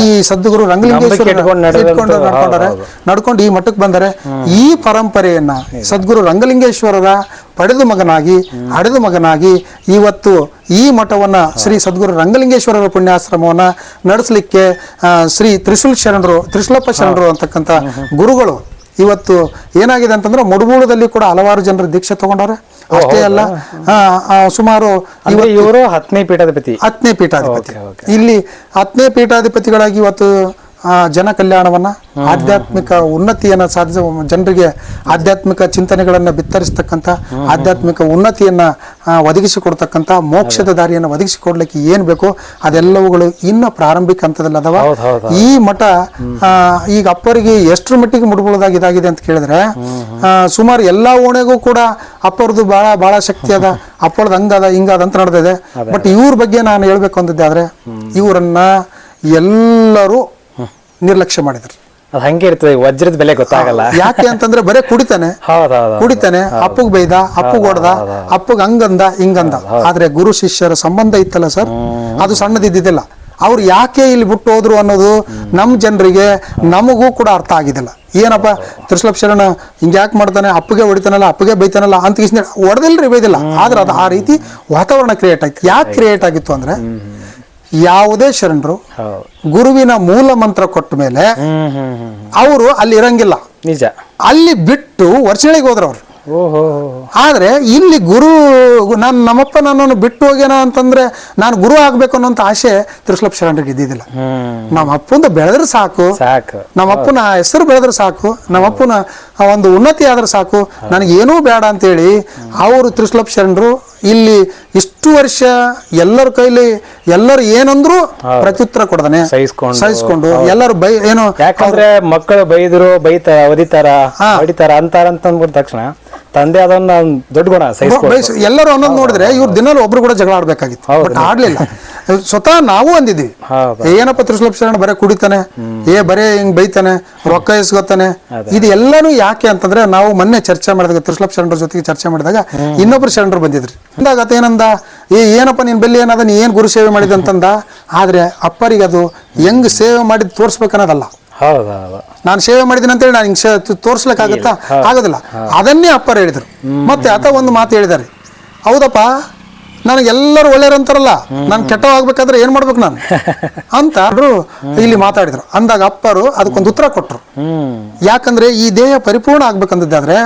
ಈ ಸದ್ಗುರು ರಂಗಲಿಂಗೇಶ್ವರ ಇಟ್ಕೊಂಡು. ನಡ್ಕೊಂಡಾರೆ. ನಡ್ಕೊಂಡು ಈ ಮಠಕ್ಕೆ ಬಂದರೆ ಈ ಪರಂಪರೆಯನ್ನ ಸದ್ಗುರು ರಂಗಲಿಂಗೇಶ್ವರರ ಪಡೆದು ಮಗನಾಗಿ ಹಡೆದು ಮಗನಾಗಿ ಇವತ್ತು ಈ ಮಠವನ್ನ ಶ್ರೀ ಸದ್ಗುರು ರಂಗಲಿಂಗೇಶ್ವರರ ಪುಣ್ಯಾಶ್ರಮವನ್ನ ನಡೆಸಲಿಕ್ಕೆ ಆ, ಶ್ರೀ ತ್ರಿಶೂಲ್ ಶರಣರು ತ್ರಿಶೂಲಪ್ಪ ಶರಣರು ಅಂತಕ್ಕಂಥ ಗುರುಗಳು ಇವತ್ತು ಏನಾಗಿದೆ ಅಂತಂದ್ರೆ ಮುಡುಗೂಳದಲ್ಲಿ ಕೂಡ ಹಲವಾರು ಜನರು ದೀಕ್ಷೆ ತಗೊಂಡವ್ರೆ. ಅಷ್ಟೇ ಅಲ್ಲ ಸುಮಾರು ಇವರು ಹತ್ತನೇ ಪೀಠಾಧಿಪತಿ. ಹತ್ತನೇ ಪೀಠಾಧಿಪತಿ. ಇಲ್ಲಿ ಹತ್ತನೇ ಪೀಠಾಧಿಪತಿಗಳಾಗಿ ಇವತ್ತು ಜನ ಕಲ್ಯಾಣವನ್ನ ಆಧ್ಯಾತ್ಮಿಕ ಉನ್ನತಿಯನ್ನ ಸಾಧಿಸ ಜನರಿಗೆ ಆಧ್ಯಾತ್ಮಿಕ ಚಿಂತನೆಗಳನ್ನ ಬಿತ್ತರಿಸ್ತಕ್ಕಂಥ ಆಧ್ಯಾತ್ಮಿಕ ಉನ್ನತಿಯನ್ನ ಒದಗಿಸಿಕೊಡ್ತಕ್ಕಂಥ ಮೋಕ್ಷದ ದಾರಿಯನ್ನು ಒದಗಿಸಿಕೊಡ್ಲಿಕ್ಕೆ ಏನ್ ಬೇಕೋ ಅದೆಲ್ಲವುಗಳು ಇನ್ನ ಪ್ರಾರಂಭಿಕ ಹಂತದಲ್ಲಿ ಅದಾವ. ಈ ಮಠ ಈಗ ಅಪ್ಪರಿಗೆ ಎಷ್ಟರ ಮಟ್ಟಿಗೆ ಮುಡ್ಬೋದಾಗಿ ಇದಾಗಿದೆ ಅಂತ ಕೇಳಿದ್ರೆ ಆ, ಸುಮಾರು ಎಲ್ಲಾ ಓಣೆಗೂ ಕೂಡ ಅಪ್ಪರದು ಬಹಳ ಬಹಳ ಶಕ್ತಿ ಅದ ಅಪ್ಪಳದ ಹಂಗದ ಹಿಂಗದ ಅಂತ ನಡೆದಿದೆ. ಬಟ್ ಇವ್ರ ಬಗ್ಗೆ ನಾನು ಹೇಳ್ಬೇಕು ಅಂದಿದ್ದೆ ಆದ್ರೆ ಇವರನ್ನ ಎಲ್ಲರೂ ನಿರ್ಲಕ್ಷ್ಯ ಮಾಡಿದ್ರು. ಅದು ಹಂಗೆ ಇರ್ತದೆ ಈ ವಜ್ರದ ಬೆಲೆ ಗೊತ್ತಾಗಲ್ಲ. ಯಾಕೆ ಅಂತಂದ್ರೆ ಬರೇ ಕುಡಿತಾನೆ. ಹೌದೌದು ಕುಡಿತಾನೆ ಅಪ್ಪಗ್ ಬೈದ ಅಪ್ಪಗ್ ಹೊಡ್ದ ಅಪ್ಪಗ್ ಹಂಗಂದ ಹಿಂಗಂದ. ಆದ್ರೆ ಗುರು ಶಿಷ್ಯರ ಸಂಬಂಧ ಇತ್ತಲ್ಲ ಸರ್? ಅದು ಸಣ್ಣದಿದ್ದಿದ್ದಿಲ್ಲ. ಅವ್ರು ಯಾಕೆ ಇಲ್ಲಿ ಬಿಟ್ಟು ಹೋದ್ರು ಅನ್ನೋದು ನಮ್ಮ ಜನರಿಗೆ ನಮಗೂ ಕೂಡ ಅರ್ಥ ಆಗಿದ್ದಿಲ್ಲ. ಏನಪ್ಪ ತ್ರಿಶ್ಲಪ್ ಶರಣ ಹಿಂಗ್ ಯಾಕೆ ಮಾಡ್ತಾನೆ? ಅಪ್ಪಗೆ ಹೊಡಿತಾನಲ್ಲ ಅಪ್ಪಗೆ ಬೈತಾನಲ್ಲ ಅಂತ ಕಿಸ್ನ ಹೊಡೆದಿಲ್ರಿ ಬೈದಿಲ್ಲ ಆದ್ರೆ ಅದು ಆ ರೀತಿ ವಾತಾವರಣ ಕ್ರಿಯೇಟ್ ಆಯ್ತು. ಯಾಕೆ ಕ್ರಿಯೇಟ್ ಆಗಿತ್ತು ಅಂದ್ರೆ ಯಾವುದೇ ಶರಣರು ಗುರುವಿನ ಮೂಲ ಮಂತ್ರ ಕೊಟ್ಟ ಮೇಲೆ ಅವರು ಅಲ್ಲಿ ಇರಂಗಿಲ್ಲ. ನಿಜ. ಅಲ್ಲಿ ಬಿಟ್ಟು ವರ್ಷಗಳಿಗೆ ಹೋದ್ರು ಅವ್ರು. ಓಹೋ ಆದ್ರೆ ಇಲ್ಲಿ ಗುರು ನಾನು ನಮ್ಮಪ್ಪ ನನ್ನನ್ನು ಬಿಟ್ಟು ಹೋಗ್ಯಾನ ಅಂತಂದ್ರೆ ನಾನು ಗುರು ಆಗ್ಬೇಕು ಅನ್ನೋಂಥ ಆಸೆ ತ್ರಿಶ್ಲಪ್ ಶರಣರಿಗೆ ಇದ್ದಿದ್ದಿಲ್ಲ. ನಮ್ಮ ಅಪ್ಪಂದು ಬೆಳೆದ್ರೆ ಸಾಕು. ಸಾಕು. ನಮ್ಮ ಅಪ್ಪನ ಹೆಸರು ಬೆಳೆದ್ರೆ ಸಾಕು. ನಮ್ಮ ಅಪ್ಪನ ಒಂದು ಉನ್ನತಿ ಆದ್ರೆ ಸಾಕು. ನನಗೆ ಏನೂ ಬೇಡ ಅಂತೇಳಿ ಅವರು ತ್ರಿಶ್ಲಪ್ ಶರಣರು ಇಲ್ಲಿ ಇಷ್ಟು ವರ್ಷ ಎಲ್ಲರ ಕೈಲಿ ಎಲ್ಲರು ಏನಂದ್ರು ಪ್ರತ್ಯುತ್ತರ ಕೊಡ್ದಾನೆ. ಸಹಿಸ್ಕೊಂಡು. ಸಹಿಸ್ಕೊಂಡು. ಎಲ್ಲರೂ ಬೈ ಏನು ಯಾಕಂದ್ರೆ ಮಕ್ಕಳು ಬೈದ್ರು ಬೈತ ಒದಿತಾರ ಹೊಡಿತಾರ ಅಂತಾರ ಅಂತ ಅಂದ್ಬಿಟ್ಟ ತಕ್ಷಣ ತಂದೆ ಅದನ್ನ ದೊಡ್ಡ ಗುಣ ಎಲ್ಲರೂ ಅನ್ನೋದು ನೋಡಿದ್ರೆ ಇವ್ರು ದಿನಾಲು ಒಬ್ರು ಕೂಡ ಜಗಳ ಆಡ್ಬೇಕಾಗಿತ್ತು. ಬಟ್ ಆಡ್ಲಿಲ್ಲ. ಸ್ವತಃ ನಾವು ಅಂದಿದ್ವಿ ಹೌದು. ಏನಪ್ಪ ತ್ರಿಶಲಭ ಶರಣ ಬರೇ ಕುಡಿತಾನೆ ಏ ಬರೇ ಹಿಂಗ್ ಬೈತಾನೆ ರೊಕ್ಕ ಇಸ್ಕೊತಾನೆ ಇದು ಎಲ್ಲಾನು ಯಾಕೆ ಅಂತಂದ್ರೆ ನಾವು ಮೊನ್ನೆ ಚರ್ಚೆ ಮಾಡಿದಾಗ ತ್ರಿಶಲಭ ಶರಣರ ಜೊತೆಗೆ ಚರ್ಚೆ ಮಾಡಿದಾಗ ಇನ್ನೊಬ್ರು ಶರಣರು ಬಂದಿದ್ರಿ. ಅಂದಾಗ ಆತ ಏನಂದ ಏ ಏನಪ್ಪ ನಿನ್ ಬೆಲ್ಲಿ ಏನದ ನೀ ಏನ್ ಗುರು ಸೇವೆ ಮಾಡಿದ ಅಂತಂದ. ಆದ್ರೆ ಅಪ್ಪರಿಗೆ ಅದು ಹೆಂಗ್ ಸೇವೆ ಮಾಡಿದ್ ತೋರ್ಸ್ಬೇಕನ್ನೋದಲ್ಲ. ಹೌದು ಹೌದು. ನಾನು ಸೇವೆ ಮಾಡಿದ್ದೀನಿ ಅಂತೇಳಿ ನಾನು ಹಿಂಗೆ ತೋರಿಸ್ಲಿಕ್ಕಾಗತ್ತಾ? ಆಗೋದಿಲ್ಲ. ಅದನ್ನೇ ಅಪ್ಪರು ಹೇಳಿದರು. ಮತ್ತೆ ಆತ ಒಂದು ಮಾತು ಹೇಳಿದ್ದಾರೆ. ಹೌದಪ್ಪ? ನನಗೆ ಎಲ್ಲರೂ ಒಳ್ಳೆಯವ್ರು ಅಂತಾರಲ್ಲ ನಾನು ಕೆಟ್ಟವಾಗಬೇಕಾದ್ರೆ ಏನು ಮಾಡ್ಬೇಕು ನಾನು? ಅಂತ ಅವರು ಇಲ್ಲಿ ಮಾತಾಡಿದ್ರು. ಅಂದಾಗ ಅಪ್ಪರು ಅದಕ್ಕೊಂದು ಉತ್ತರ ಕೊಟ್ಟರು ಯಾಕಂದ್ರೆ ಈ ದೇಹ ಪರಿಪೂರ್ಣ ಆಗ್ಬೇಕಂದಿದ್ದಾದ್ರೆ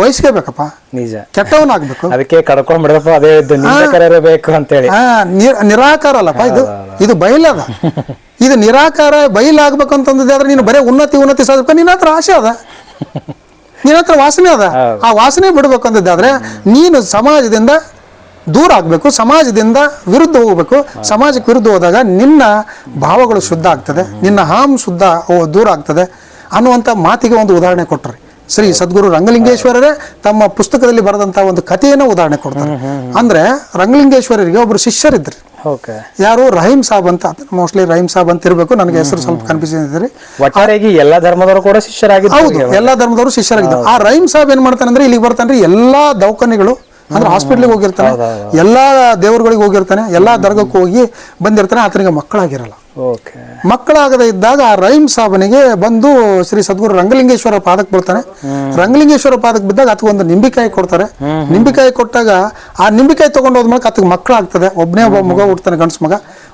ಬಯಸ್ಕೋಬೇಕಪ್ಪ ನಿಜ. ಕೆಟ್ಟವನಾಗ್ಬೇಕು. ಅದಕ್ಕೆ ಕಡ್ಕೊಂಡ್ಬಿಡಪ್ಪ ಅದೇ ಅಂತ ಅಂತೇಳಿ. ನಿರಾಕಾರ ಅಲ್ಲಪ್ಪ ಇದು ಇದು ಬಯಲದ ಇದು ನಿರಾಕಾರ ಬಯಲಾಗ್ಬೇಕು ಅಂತಂದಿದ್ದಾದ್ರೆ ನೀನು ಬರೇ ಉನ್ನತಿ ಉನ್ನತಿ ಸಾಧಕ ನಿನ್ನ ಹತ್ರ ಆಸೆ ಅದ. ನಿನ್ನ ಹತ್ರ ವಾಸನೆ ಅದ. ಆ ವಾಸನೆ ಬಿಡ್ಬೇಕು ಅಂತಿದ್ದಾದ್ರೆ ನೀನು ಸಮಾಜದಿಂದ ದೂರ ಆಗ್ಬೇಕು ಸಮಾಜದಿಂದ ವಿರುದ್ಧ ಹೋಗ್ಬೇಕು. ಸಮಾಜಕ್ಕೆ ವಿರುದ್ಧ ಹೋದಾಗ ನಿನ್ನ ಭಾವಗಳು ಶುದ್ಧ ಆಗ್ತದೆ ನಿನ್ನ ಹಾಮ್ ಶುದ್ಧ ಓ- ದೂರ ಆಗ್ತದೆ ಅನ್ನುವಂಥ ಮಾತಿಗೆ ಒಂದು ಉದಾಹರಣೆ ಕೊಟ್ಟರೆ ಶ್ರೀ ಸದ್ಗುರು ರಂಗಲಿಂಗೇಶ್ವರರೇ ತಮ್ಮ ಪುಸ್ತಕದಲ್ಲಿ ಬರೆದಂತ ಒಂದು ಕಥೆಯನ್ನು ಉದಾಹರಣೆ ಕೊಡ್ತಾರೆ. ಅಂದ್ರೆ ರಂಗಲಿಂಗೇಶ್ವರರಿಗೆ ಒಬ್ರು ಶಿಷ್ಯರಿದ್ರಿ. ಯಾರು? ರಹೀಮ್ ಸಾಬ್ ಅಂತ. ಮೋಸ್ಟ್ಲಿ ರಹೀಮ್ ಸಾಬ್ ಅಂತ ಇರಬೇಕು ನನಗೆ ಹೆಸರು ಸ್ವಲ್ಪ ಕನ್ಫ್ಯೂಷನ್ ಒಟ್ಟಾರೆಯಾಗಿ ಎಲ್ಲಾ ಧರ್ಮದವರು ಕೂಡ ಶಿಷ್ಯರಾಗಿದ್ದು ಹೌದು ಎಲ್ಲಾ ಧರ್ಮದವರು ಶಿಷ್ಯರಾಗಿದ್ದಾರೆ. ಆ ರಹೀಮ್ ಸಾಬ್ ಏನ್ ಮಾಡ್ತಾನೆ ಅಂದ್ರೆ ಇಲ್ಲಿಗೆ ಬರ್ತಾನೆ ಎಲ್ಲಾ ದವಾಖಾನೆಗಳು ಅಂದ್ರೆ ಹಾಸ್ಪಿಟ್ಲಿಗೆ ಹೋಗಿರ್ತಾನೆ ಎಲ್ಲಾ ದೇವರುಗಳಿಗೆ ಹೋಗಿರ್ತಾನೆ ಎಲ್ಲಾ ದರ್ಗಕ್ಕೂ ಹೋಗಿ ಬಂದಿರ್ತಾನೆ ಆತನಿಗೆ ಮಕ್ಕಳಾಗಿರಲ್ಲ. ಓಕೆ. ಮಕ್ಕಳಾಗದೇ ಇದ್ದಾಗ ಆ ರೈಮ್ ಸಾಬನಿಗೆ ಬಂದು ಶ್ರೀ ಸದ್ಗುರು ರಂಗಲಿಂಗೇಶ್ವರ ಪಾದಕ್ಕೆ ಬೀಳ್ತಾನೆ. ರಂಗಲಿಂಗೇಶ್ವರ ಪಾದಕ್ಕೆ ಬಿದ್ದಾಗ ಆತಗೆ ಒಂದು ನಿಂಬಿಕಾಯಿ ಕೊಡ್ತಾರೆ. ನಿಂಬಿಕಾಯಿ ಕೊಟ್ಟಾಗ ಆ ನಿಂಬಿಕಾಯಿ ತಗೊಂಡು ಹೋದ್ಮೇಲೆ ಆತಗೆ ಮಕ್ಕಳಾಗ್ತದೆ. ಒಬ್ಬನೇ ಒಬ್ಬ ಮಗ ಹುಡ್ತಾನೆ ಗಂಡ್ಸ್ ಮಗ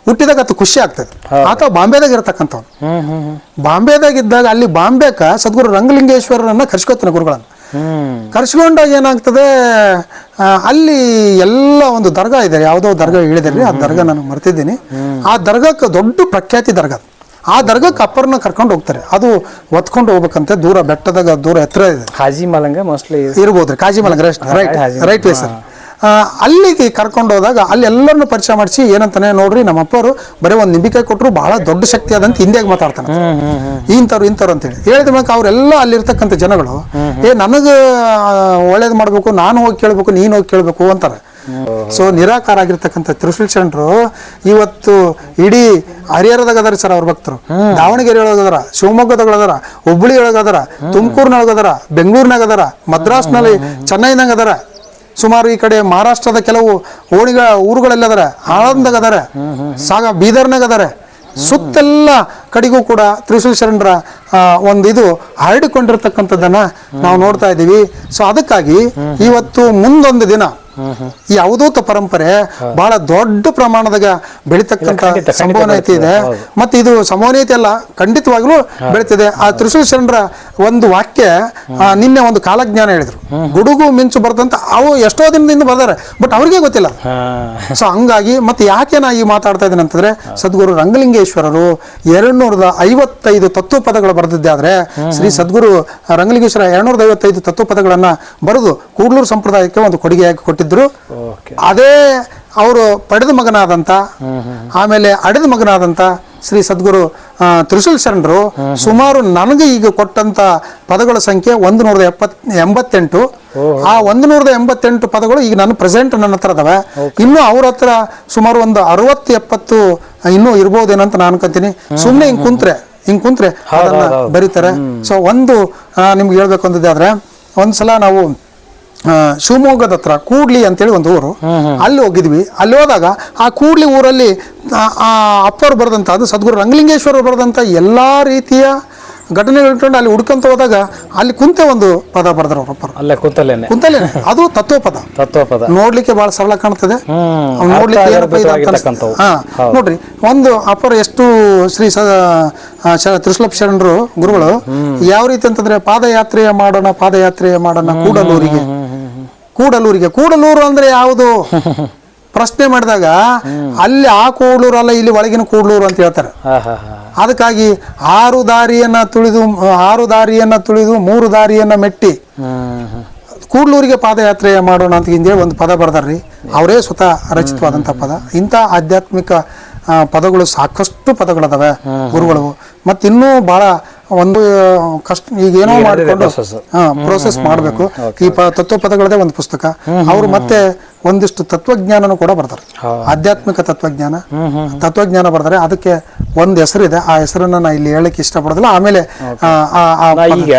ಹುಟ್ಟಿದಾಗ ಆತ ಖುಷಿ ಆಗ್ತದೆ. ಆತ ಬಾಂಬೆದಾಗ ಇರತಕ್ಕಂಥವ್ನು. ಬಾಂಬೆದಾಗ ಇದ್ದಾಗ ಅಲ್ಲಿ ಬಾಂಬೆಕ ಸದ್ಗುರು ರಂಗಲಿಂಗೇಶ್ವರರನ್ನ ಕರ್ಸ್ಕೊತಾನೆ ಗುರುಗಳನ್ನ. ಕರ್ಸ್ಕೊಂಡಾಗ ಏನಾಗ್ತದೆ ಅಲ್ಲಿ ಎಲ್ಲ ಒಂದು ದರ್ಗಾ ಇದೆ. ಯಾವುದೋ ದರ್ಗಾ ಹೇಳಿದ್ರಿ ಆ ದರ್ಗಾ ನಾನು ಮರ್ತಿದ್ದೀನಿ. ಆ ದರ್ಗಕ್ಕೆ ದೊಡ್ಡ ಪ್ರಖ್ಯಾತಿ ದರ್ಗಾ. ಆ ದರ್ಗಕ್ಕೆ ಅಪ್ಪರನ್ನ ಕರ್ಕೊಂಡು ಹೋಗ್ತಾರೆ. ಅದು ಒತ್ಕೊಂಡು ಹೋಗ್ಬೇಕಂತೆ ದೂರ ಬೆಟ್ಟದಾಗ ದೂರ ಎತ್ತರ ಇದೆ. ಕಾಜಿ ಮಲಂಗ mostly ಇರ್ಬೋದ್ರಿ Kaji Malang right right way sir. ಅಲ್ಲಿಗೆ ಕರ್ಕೊಂಡು ಹೋದಾಗ ಅಲ್ಲಿ ಎಲ್ಲರನ್ನು ಪರಿಚಯ ಮಾಡಿಸಿ ಏನಂತಾನೆ ನೋಡ್ರಿ ನಮ್ಮ ಅಪ್ಪರು ಬರೀ ಒಂದು ನಿಂಬಿಕಾಯಿ ಕೊಟ್ಟರು ಬಹಳ ದೊಡ್ಡ ಶಕ್ತಿ ಅದಂತ ಹಿಂದಿಯಾಗಿ ಮಾತಾಡ್ತಾನೆ. ಇಂಥವ್ರು ಇಂಥವ್ರು ಅಂತೇಳಿ. ಹೇಳಿದ ಮೇಲೆ ಅವರೆಲ್ಲ ಅಲ್ಲಿರ್ತಕ್ಕಂಥ ಜನಗಳು ಏ ನನಗೆ ಒಳ್ಳೇದು ಮಾಡಬೇಕು ನಾನು ಹೋಗಿ ಕೇಳಬೇಕು ನೀನು ಹೋಗಿ ಕೇಳಬೇಕು ಅಂತಾರೆ. ಸೊ ನಿರಾಕಾರ ಆಗಿರ್ತಕ್ಕಂಥ ತ್ರಿಶೂಲ್ ಚಂಡ್ರು ಇವತ್ತು ಇಡೀ ಹರಿಹರದಾಗ ಅದಾರ ಸರ್ ಅವ್ರ ಭಕ್ತರು. ದಾವಣಗೆರೆ ಒಳಗದಾರ ಶಿವಮೊಗ್ಗದಾಗ ಅದಾರ ಹುಬ್ಬಳ್ಳಿ ಒಳಗದಾರ ತುಮಕೂರ್ನೊಳಗದಾರ ಬೆಂಗಳೂರಿನಾಗ ಅದಾರ ಮದ್ರಾಸ್ನಲ್ಲಿ ಚೆನ್ನೈನಾಗ ಅದಾರ ಸುಮಾರು ಈ ಕಡೆ ಮಹಾರಾಷ್ಟ್ರದ ಕೆಲವು ಓಣಿಗ ಊರುಗಳೆಲ್ಲ ಅದಾರ ಆಳಂದಾಗ ಅದಾರ ಸಾಗ ಬೀದರ್ನಾಗ ಅದಾರ ಸುತ್ತೆಲ್ಲ ಕಡೆಗೂ ಕೂಡ ತ್ರಿಶೂಲ್ ಶರಣರ ಒಂದು ಇದು ಹರಡಿಕೊಂಡಿರ್ತಕ್ಕಂಥದ್ದನ್ನು ನಾವು ನೋಡ್ತಾ ಇದ್ದೀವಿ. ಸೊ ಅದಕ್ಕಾಗಿ ಇವತ್ತು ಮುಂದೊಂದು ದಿನ ಈ ಅವಧೂತ ಪರಂಪರೆ ಬಹಳ ದೊಡ್ಡ ಪ್ರಮಾಣದಾಗ ಬೆಳಿತಕ್ಕಂತ ಸಂಭವನೀಯತೆ ಇದೆ. ಮತ್ತೆ ಇದು ಸಂಭವನೀಯತೆ ಅಲ್ಲ ಖಂಡಿತವಾಗ್ಲೂ ಬೆಳಿತಿದೆ. ಆ ತ್ರಿಶೂಲ್ ಶರಣರ ಒಂದು ವಾಕ್ಯ ನಿನ್ನೆ ಒಂದು ಕಾಲಜ್ಞಾನ ಹೇಳಿದ್ರು. ಗುಡುಗು ಮಿಂಚು ಬರ್ತಂತ ಅವು ಎಷ್ಟೋ ದಿನದಿಂದ ಬರ್ದಾರೆ. ಬಟ್ ಅವ್ರಿಗೆ ಗೊತ್ತಿಲ್ಲ. ಸೊ ಹಂಗಾಗಿ ಮತ್ತೆ ಯಾಕೆ ನಾ ಈ ಮಾತಾಡ್ತಾ ಇದ್ದೀನಿ ಅಂತಂದ್ರೆ ಸದ್ಗುರು ರಂಗಲಿಂಗೇಶ್ವರರು ಎರಡ್ ನೂರದ ಐವತ್ತೈದು ತತ್ವ ಪದಗಳು ಬರೆದಿದ್ದೆ ಆದ್ರೆ ಶ್ರೀ ಸದ್ಗುರು ರಂಗಲಿಂಗೇಶ್ವರ ಎರಡ್ನೂರದ ಐವತ್ತೈದು ತತ್ವ ಪದಗಳನ್ನ ಬರೆದು ಕೂಡ್ಲೂರು ಸಂಪ್ರದಾಯಕ್ಕೆ ಒಂದು ಕೊಡುಗೆಯಾಗಿ ಕೊಟ್ಟಿದ್ರು. ಅದೇ ಅವರು ಪಡೆದ ಮಗನಾದಂತ ಆಮೇಲೆ ಅಡೆದ ಮಗನಾದಂತ ಶ್ರೀ ಸದ್ಗುರು ತ್ರಿಶೂಲ್ ಶರಣರು ಸುಮಾರು ನನಗೆ ಈಗ ಕೊಟ್ಟಂತ ಪದಗಳ ಸಂಖ್ಯೆ ಒಂದು ನೂರದ ಎಪ್ಪತ್ ಎಂಬತ್ತೆಂಟು. ಆ ಒಂದು ನೂರದ ಎಂಬತ್ತೆಂಟು ಪದಗಳು ಈಗ ನಾನು ಪ್ರೆಸೆಂಟ್ ನನ್ನ ಹತ್ರ ಅದಾವೆ. ಇನ್ನು ಅವ್ರ ಹತ್ರ ಸುಮಾರು ಒಂದು ಅರವತ್ತು ಎಪ್ಪತ್ತು ಇನ್ನೂ ಇರ್ಬೋದೇನಂತ ನಾನು ಅನ್ಕೊಂತೀನಿ. ಸುಮ್ಮನೆ ಹಿಂಗ್ ಕುಂತ್ರೆ ಹಿಂಗ್ ಕುಂತ್ರೆ ಅದನ್ನ ಬರೀತಾರೆ. ಸೊ ಒಂದು ನಿಮ್ಗೆ ಹೇಳ್ಬೇಕು ಅಂದಿದ್ದಾದ್ರೆ ಒಂದ್ಸಲ ನಾವು ಶಿವಮೊಗ್ಗದ ಹತ್ರ ಕೂಡ್ಲಿ ಅಂತೇಳಿ ಒಂದು ಊರು. ಅಲ್ಲಿ ಹೋಗಿದ್ವಿ. ಅಲ್ಲಿ ಹೋದಾಗ ಆ ಕೂಡ್ಲಿ ಊರಲ್ಲಿ ಆ- ಅಪ್ಪರು ಬರೆದಂತ ಅದು ಸದ್ಗುರು ರಂಗಲಿಂಗೇಶ್ವರ ಬರೆದಂತ ಎಲ್ಲಾ ರೀತಿಯ ಘಟನೆಗಳು ಇಟ್ಕೊಂಡು ಅಲ್ಲಿ ಹುಡ್ಕೊಂತ ಹೋದಾಗ ಅಲ್ಲಿ ಕುಂತೆ ಒಂದು ಪದ ಬರೆದ್ರು ಅವ್ರ ಅಲ್ಲೇ ಕೂತಲ್ಲೇನೆ. ಕುಂತಲೇ ಅದು ತತ್ವ ಪದ ತತ್ವ ಪದ ನೋಡ್ಲಿಕ್ಕೆ ಬಹಳ ಸರಳ ಕಾಣ್ತದೆ. ನೋಡ್ಲಿಕ್ಕೆ ಏನಪ್ಪ ಇದು. ಹಾ ನೋಡ್ರಿ ಒಂದು ಅಪ್ಪರ ಎಷ್ಟು ಶ್ರೀ ಆ, ಶರಣರು ಗುರುಗಳು ಯಾವ ರೀತಿ ಅಂತಂದ್ರೆ ಪಾದಯಾತ್ರೆಯ ಮಾಡೋಣ ಪಾದಯಾತ್ರೆಯ ಮಾಡೋಣ ಕೂಡಲೂರಿಗೆ. ಕೂಡಲೂರಿಗೆ. ಕೂಡಲೂರು ಅಂದ್ರೆ ಯಾವುದು? ಪ್ರಶ್ನೆ ಮಾಡಿದಾಗ ಅಲ್ಲಿ ಆ ಕೂಡ್ಲೂರು ಅಲ್ಲ ಇಲ್ಲಿ ಒಳಗಿನ ಕೂಡ್ಲೂರು ಅಂತ ಹೇಳ್ತಾರೆ. ಅದಕ್ಕಾಗಿ ಆರು ದಾರಿಯನ್ನ ತುಳಿದು ಆರು ದಾರಿಯನ್ನ ತುಳಿದು ಮೂರು ದಾರಿಯನ್ನ ಮೆಟ್ಟಿ. ಕೂಡ್ಲೂರಿಗೆ ಪಾದಯಾತ್ರೆ ಮಾಡೋಣ ಅಂತ ಹಿಂದೆ ಒಂದು ಪದ ಬರ್ದಾರ್ರಿ. ಅವರೇ ಸ್ವತಃ ರಚಿತವಾದಂಥ ಪದ. ಇಂಥ ಆಧ್ಯಾತ್ಮಿಕ ಪದಗಳು ಸಾಕಷ್ಟು ಪದಗಳದಾವೆ ಗುರುಗಳು. ಮತ್ತಿನ್ನೂ ಬಹಳ ಒಂದು ಕಷ್ಟ ಈಗ ಏನೋ ಮಾಡಿಕೊಂಡು. ಪ್ರೋಸೆಸ್ ಮಾಡಬೇಕು. ಈ ಪ ತತ್ವ ಪದಗಳದೇ ಒಂದು ಪುಸ್ತಕ. ಅವರು ಮತ್ತೆ ಒಂದಿಷ್ಟು ತತ್ವಜ್ಞಾನನೂ ಕೂಡ ಬರ್ತಾರೆ. ಆಧ್ಯಾತ್ಮಿಕ ತತ್ವಜ್ಞಾನ. ತತ್ವಜ್ಞಾನ ಬರ್ತಾರೆ. ಅದಕ್ಕೆ ಒಂದು ಹೆಸರಿದೆ. ಆ ಹೆಸರನ್ನ ನಾ ಇಲ್ಲಿ ಹೇಳಕ್ಕೆ ಇಷ್ಟಪಡೋದಿಲ್ಲ. ಆಮೇಲೆ ಈಗ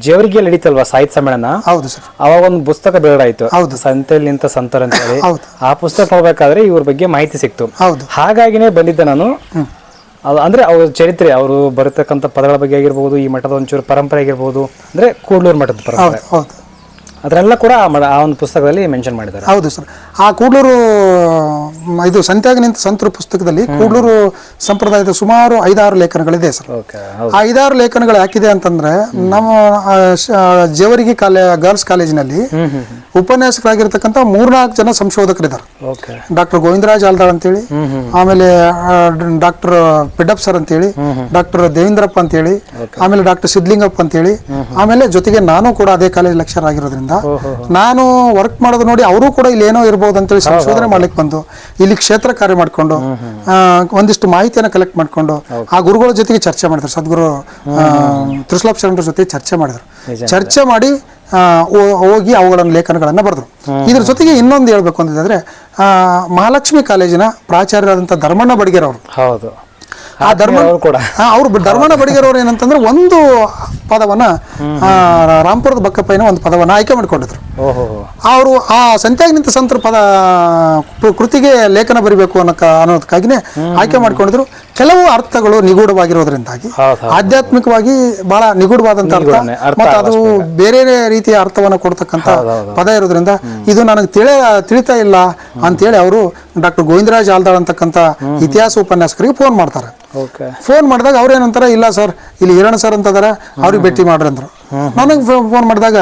ಜೇವರಿಗೆ ನಡೀತಲ್ವಾ ಸಾಹಿತ್ಯ ಸಮ್ಮೇಳನ? ಹೌದು ಸರ್. ಅವಾಗ ಒಂದು ಪುಸ್ತಕ ಬೇಡಾಯ್ತು. ಹೌದು. ಸಂತೆಯಲ್ಲಿ ನಿಂತ ಸಂತರ ಅಂತ ಹೇಳಿ ಹೌದು. ಆ ಪುಸ್ತಕ ನೋಡ್ಬೇಕಾದ್ರೆ ಇವ್ರ ಬಗ್ಗೆ ಮಾಹಿತಿ ಸಿಕ್ತು. ಹೌದು. ಹಾಗಾಗಿನೇ ಬಂದಿದ್ದೆ ನಾನು. ಅದು ಅಂದ್ರೆ ಅವ್ರ ಚರಿತ್ರೆ, ಅವರು ಬರತಕ್ಕಂಥ ಪದಗಳ ಬಗ್ಗೆ ಆಗಿರ್ಬೋದು, ಈ ಮಠದ ಒಂಚೂರು ಪರಂಪರೆ ಆಗಿರ್ಬೋದು, ಅಂದ್ರೆ ಕೂಡ್ಲೂರು ಮಠದ ಪರಂಪರೆ. ಹೌದು ಅದನ್ನೆಲ್ಲ ಕೂಡ ಆ ಒಂದು ಪುಸ್ತಕದಲ್ಲಿ ಮೆನ್ಷನ್ ಮಾಡಿದ್ದಾರೆ. ಹೌದು ಸರ್. ಆ ಕೂಡ್ಲೂರು ಇದು ಸಂತ್ಯಾಗ ನಿಂತ ಸಂತರ ಪುಸ್ತಕದಲ್ಲಿ ಕೂಡ್ಲೂರು ಸಂಪ್ರದಾಯದ ಸುಮಾರು ಐದಾರು ಲೇಖನಗಳಿದೆ ಸರ್. ಆ ಐದಾರು ಲೇಖನಗಳು ಯಾಕಿದೆ ಅಂತಂದ್ರೆ ನಮ್ಮ ಜೇವರಿಗೆ ಕಾಲೇ ಗರ್ಲ್ಸ್ ಕಾಲೇಜಿನಲ್ಲಿ ಉಪನ್ಯಾಸಕರಾಗಿರ್ತಕ್ಕಂಥ ಮೂರ್ನಾಲ್ಕು ಜನ ಸಂಶೋಧಕರಿದ್ದಾರೆ. ಡಾಕ್ಟರ್ ಗೋವಿಂದರಾಜ್ ಆಲ್ದಾಳ್ ಅಂತೇಳಿ ಆಮೇಲೆ ಡಾಕ್ಟರ್ ಪಿಡಪ್ ಸರ್ ಅಂತೇಳಿ ಡಾಕ್ಟರ್ ದೇವೇಂದ್ರಪ್ಪ ಅಂತೇಳಿ ಆಮೇಲೆ ಡಾಕ್ಟರ್ ಸಿದ್ಲಿಂಗಪ್ಪ ಅಂತೇಳಿ ಆಮೇಲೆ ಜೊತೆಗೆ ನಾನು ಕೂಡ ಅದೇ ಕಾಲೇಜ್ ಲೆಕ್ಚರ್ ಆಗಿರೋದ್ರಿಂದ ನಾನು ವರ್ಕ್ ಮಾಡೋದು ನೋಡಿ ಅವರು ಕೂಡ ಇಲ್ಲಿ ಏನೋ ಇರ್ಬೋದು ಅಂತೇಳಿ ಸಂಶೋಧನೆ ಮಾಡ್ಲಿಕ್ಕೆ ಬಂದು ಇಲ್ಲಿ ಕ್ಷೇತ್ರ ಕಾರ್ಯ ಮಾಡ್ಕೊಂಡು ಒಂದಿಷ್ಟು ಮಾಹಿತಿಯನ್ನು ಕಲೆಕ್ಟ್ ಮಾಡ್ಕೊಂಡು ಆ ಗುರುಗಳ ಜೊತೆಗೆ ಚರ್ಚೆ ಮಾಡಿದ್ರು. ಸದ್ಗುರು ತ್ರಿಶ್ಲಾಪ್ ಶರಣರ ಜೊತೆ ಚರ್ಚೆ ಮಾಡಿದ್ರು. ಚರ್ಚೆ ಮಾಡಿ ಹೋಗಿ ಅವುಗಳನ್ನು ಲೇಖನಗಳನ್ನು ಬರೆದ್ರು. ಇದ್ರ ಜೊತೆಗೆ ಇನ್ನೊಂದು ಹೇಳ್ಬೇಕು ಅಂತಂದ್ರೆ ಆ, ಮಹಾಲಕ್ಷ್ಮಿ ಕಾಲೇಜಿನ ಪ್ರಾಚಾರ್ಯರಾದಂಥ ಧರ್ಮಣ್ಣ ಬಡಿಗೆರ್ ಅವರು. ಹೌದು. ಆ ಧರ್ಮ ಅವರು ಕೂಡ. ಬಡಿಗರವರು ಅವ್ರು ಧರ್ಮನ ಧರ್ಮಣ್ಣ ಏನಂತಂದ್ರೆ ಒಂದು ಪದವನ್ನ ರಾಮ್ಪುರದ ಬಕ್ಕಪ್ಪನ ಬಕ್ಕಪ್ಪಯ್ಯನ ಒಂದು ಪದವನ್ನ ಆಯ್ಕೆ ಮಾಡಿಕೊಂಡಿದ್ರು. ಓಹೋ. ಅವರು ಆ ಸಂತ್ಯಾಗ ನಿಂತ ಸಂತರ ಪದ ಕೃತಿಗೆ ಲೇಖನ ಬರಿಬೇಕು ಅನ್ನೋ ಅನ್ನೋದಕ್ಕಾಗಿನೇ ಆಯ್ಕೆ ಮಾಡ್ಕೊಂಡಿದ್ರು. ಕೆಲವು ಅರ್ಥಗಳು ನಿಗೂಢವಾಗಿರೋದ್ರಿಂದಾಗಿ. ಆಧ್ಯಾತ್ಮಿಕವಾಗಿ ಬಹಳ ನಿಗೂಢವಾದಂತ ಅರ್ಥ. ಮತ್ತು ಅದು ಬೇರೆ ರೀತಿಯ ಅರ್ಥವನ್ನು ಕೊಡ್ತಕ್ಕಂಥ ಪದ ಇರೋದ್ರಿಂದ ಇದು ನನಗೆ ತಿಳಿ ತಿಳಿತಾ ಇಲ್ಲ ಅಂತೇಳಿ ಅವರು ಡಾಕ್ಟರ್ ಗೋವಿಂದರಾಜ್ ಆಲ್ದಾಳ್ ಅಂತಕ್ಕಂಥ ಇತಿಹಾಸ ಉಪನ್ಯಾಸಕರಿಗೆ ಫೋನ್ ಮಾಡ್ತಾರೆ. ಫೋನ್ ಮಾಡಿದಾಗ ಅವ್ರೇನಂತಾರ ಇಲ್ಲ ಸರ್ ಇಲ್ಲಿ ಹಿರಣ್ ಸರ್ ಅಂತ ಅದಾರ ಅವ್ರಿಗೆ ಭೇಟಿ ಮಾಡ್ರಿ ಅಂದ್ರು. ನನಗೆ ಫೋನ್ ಮಾಡಿದಾಗ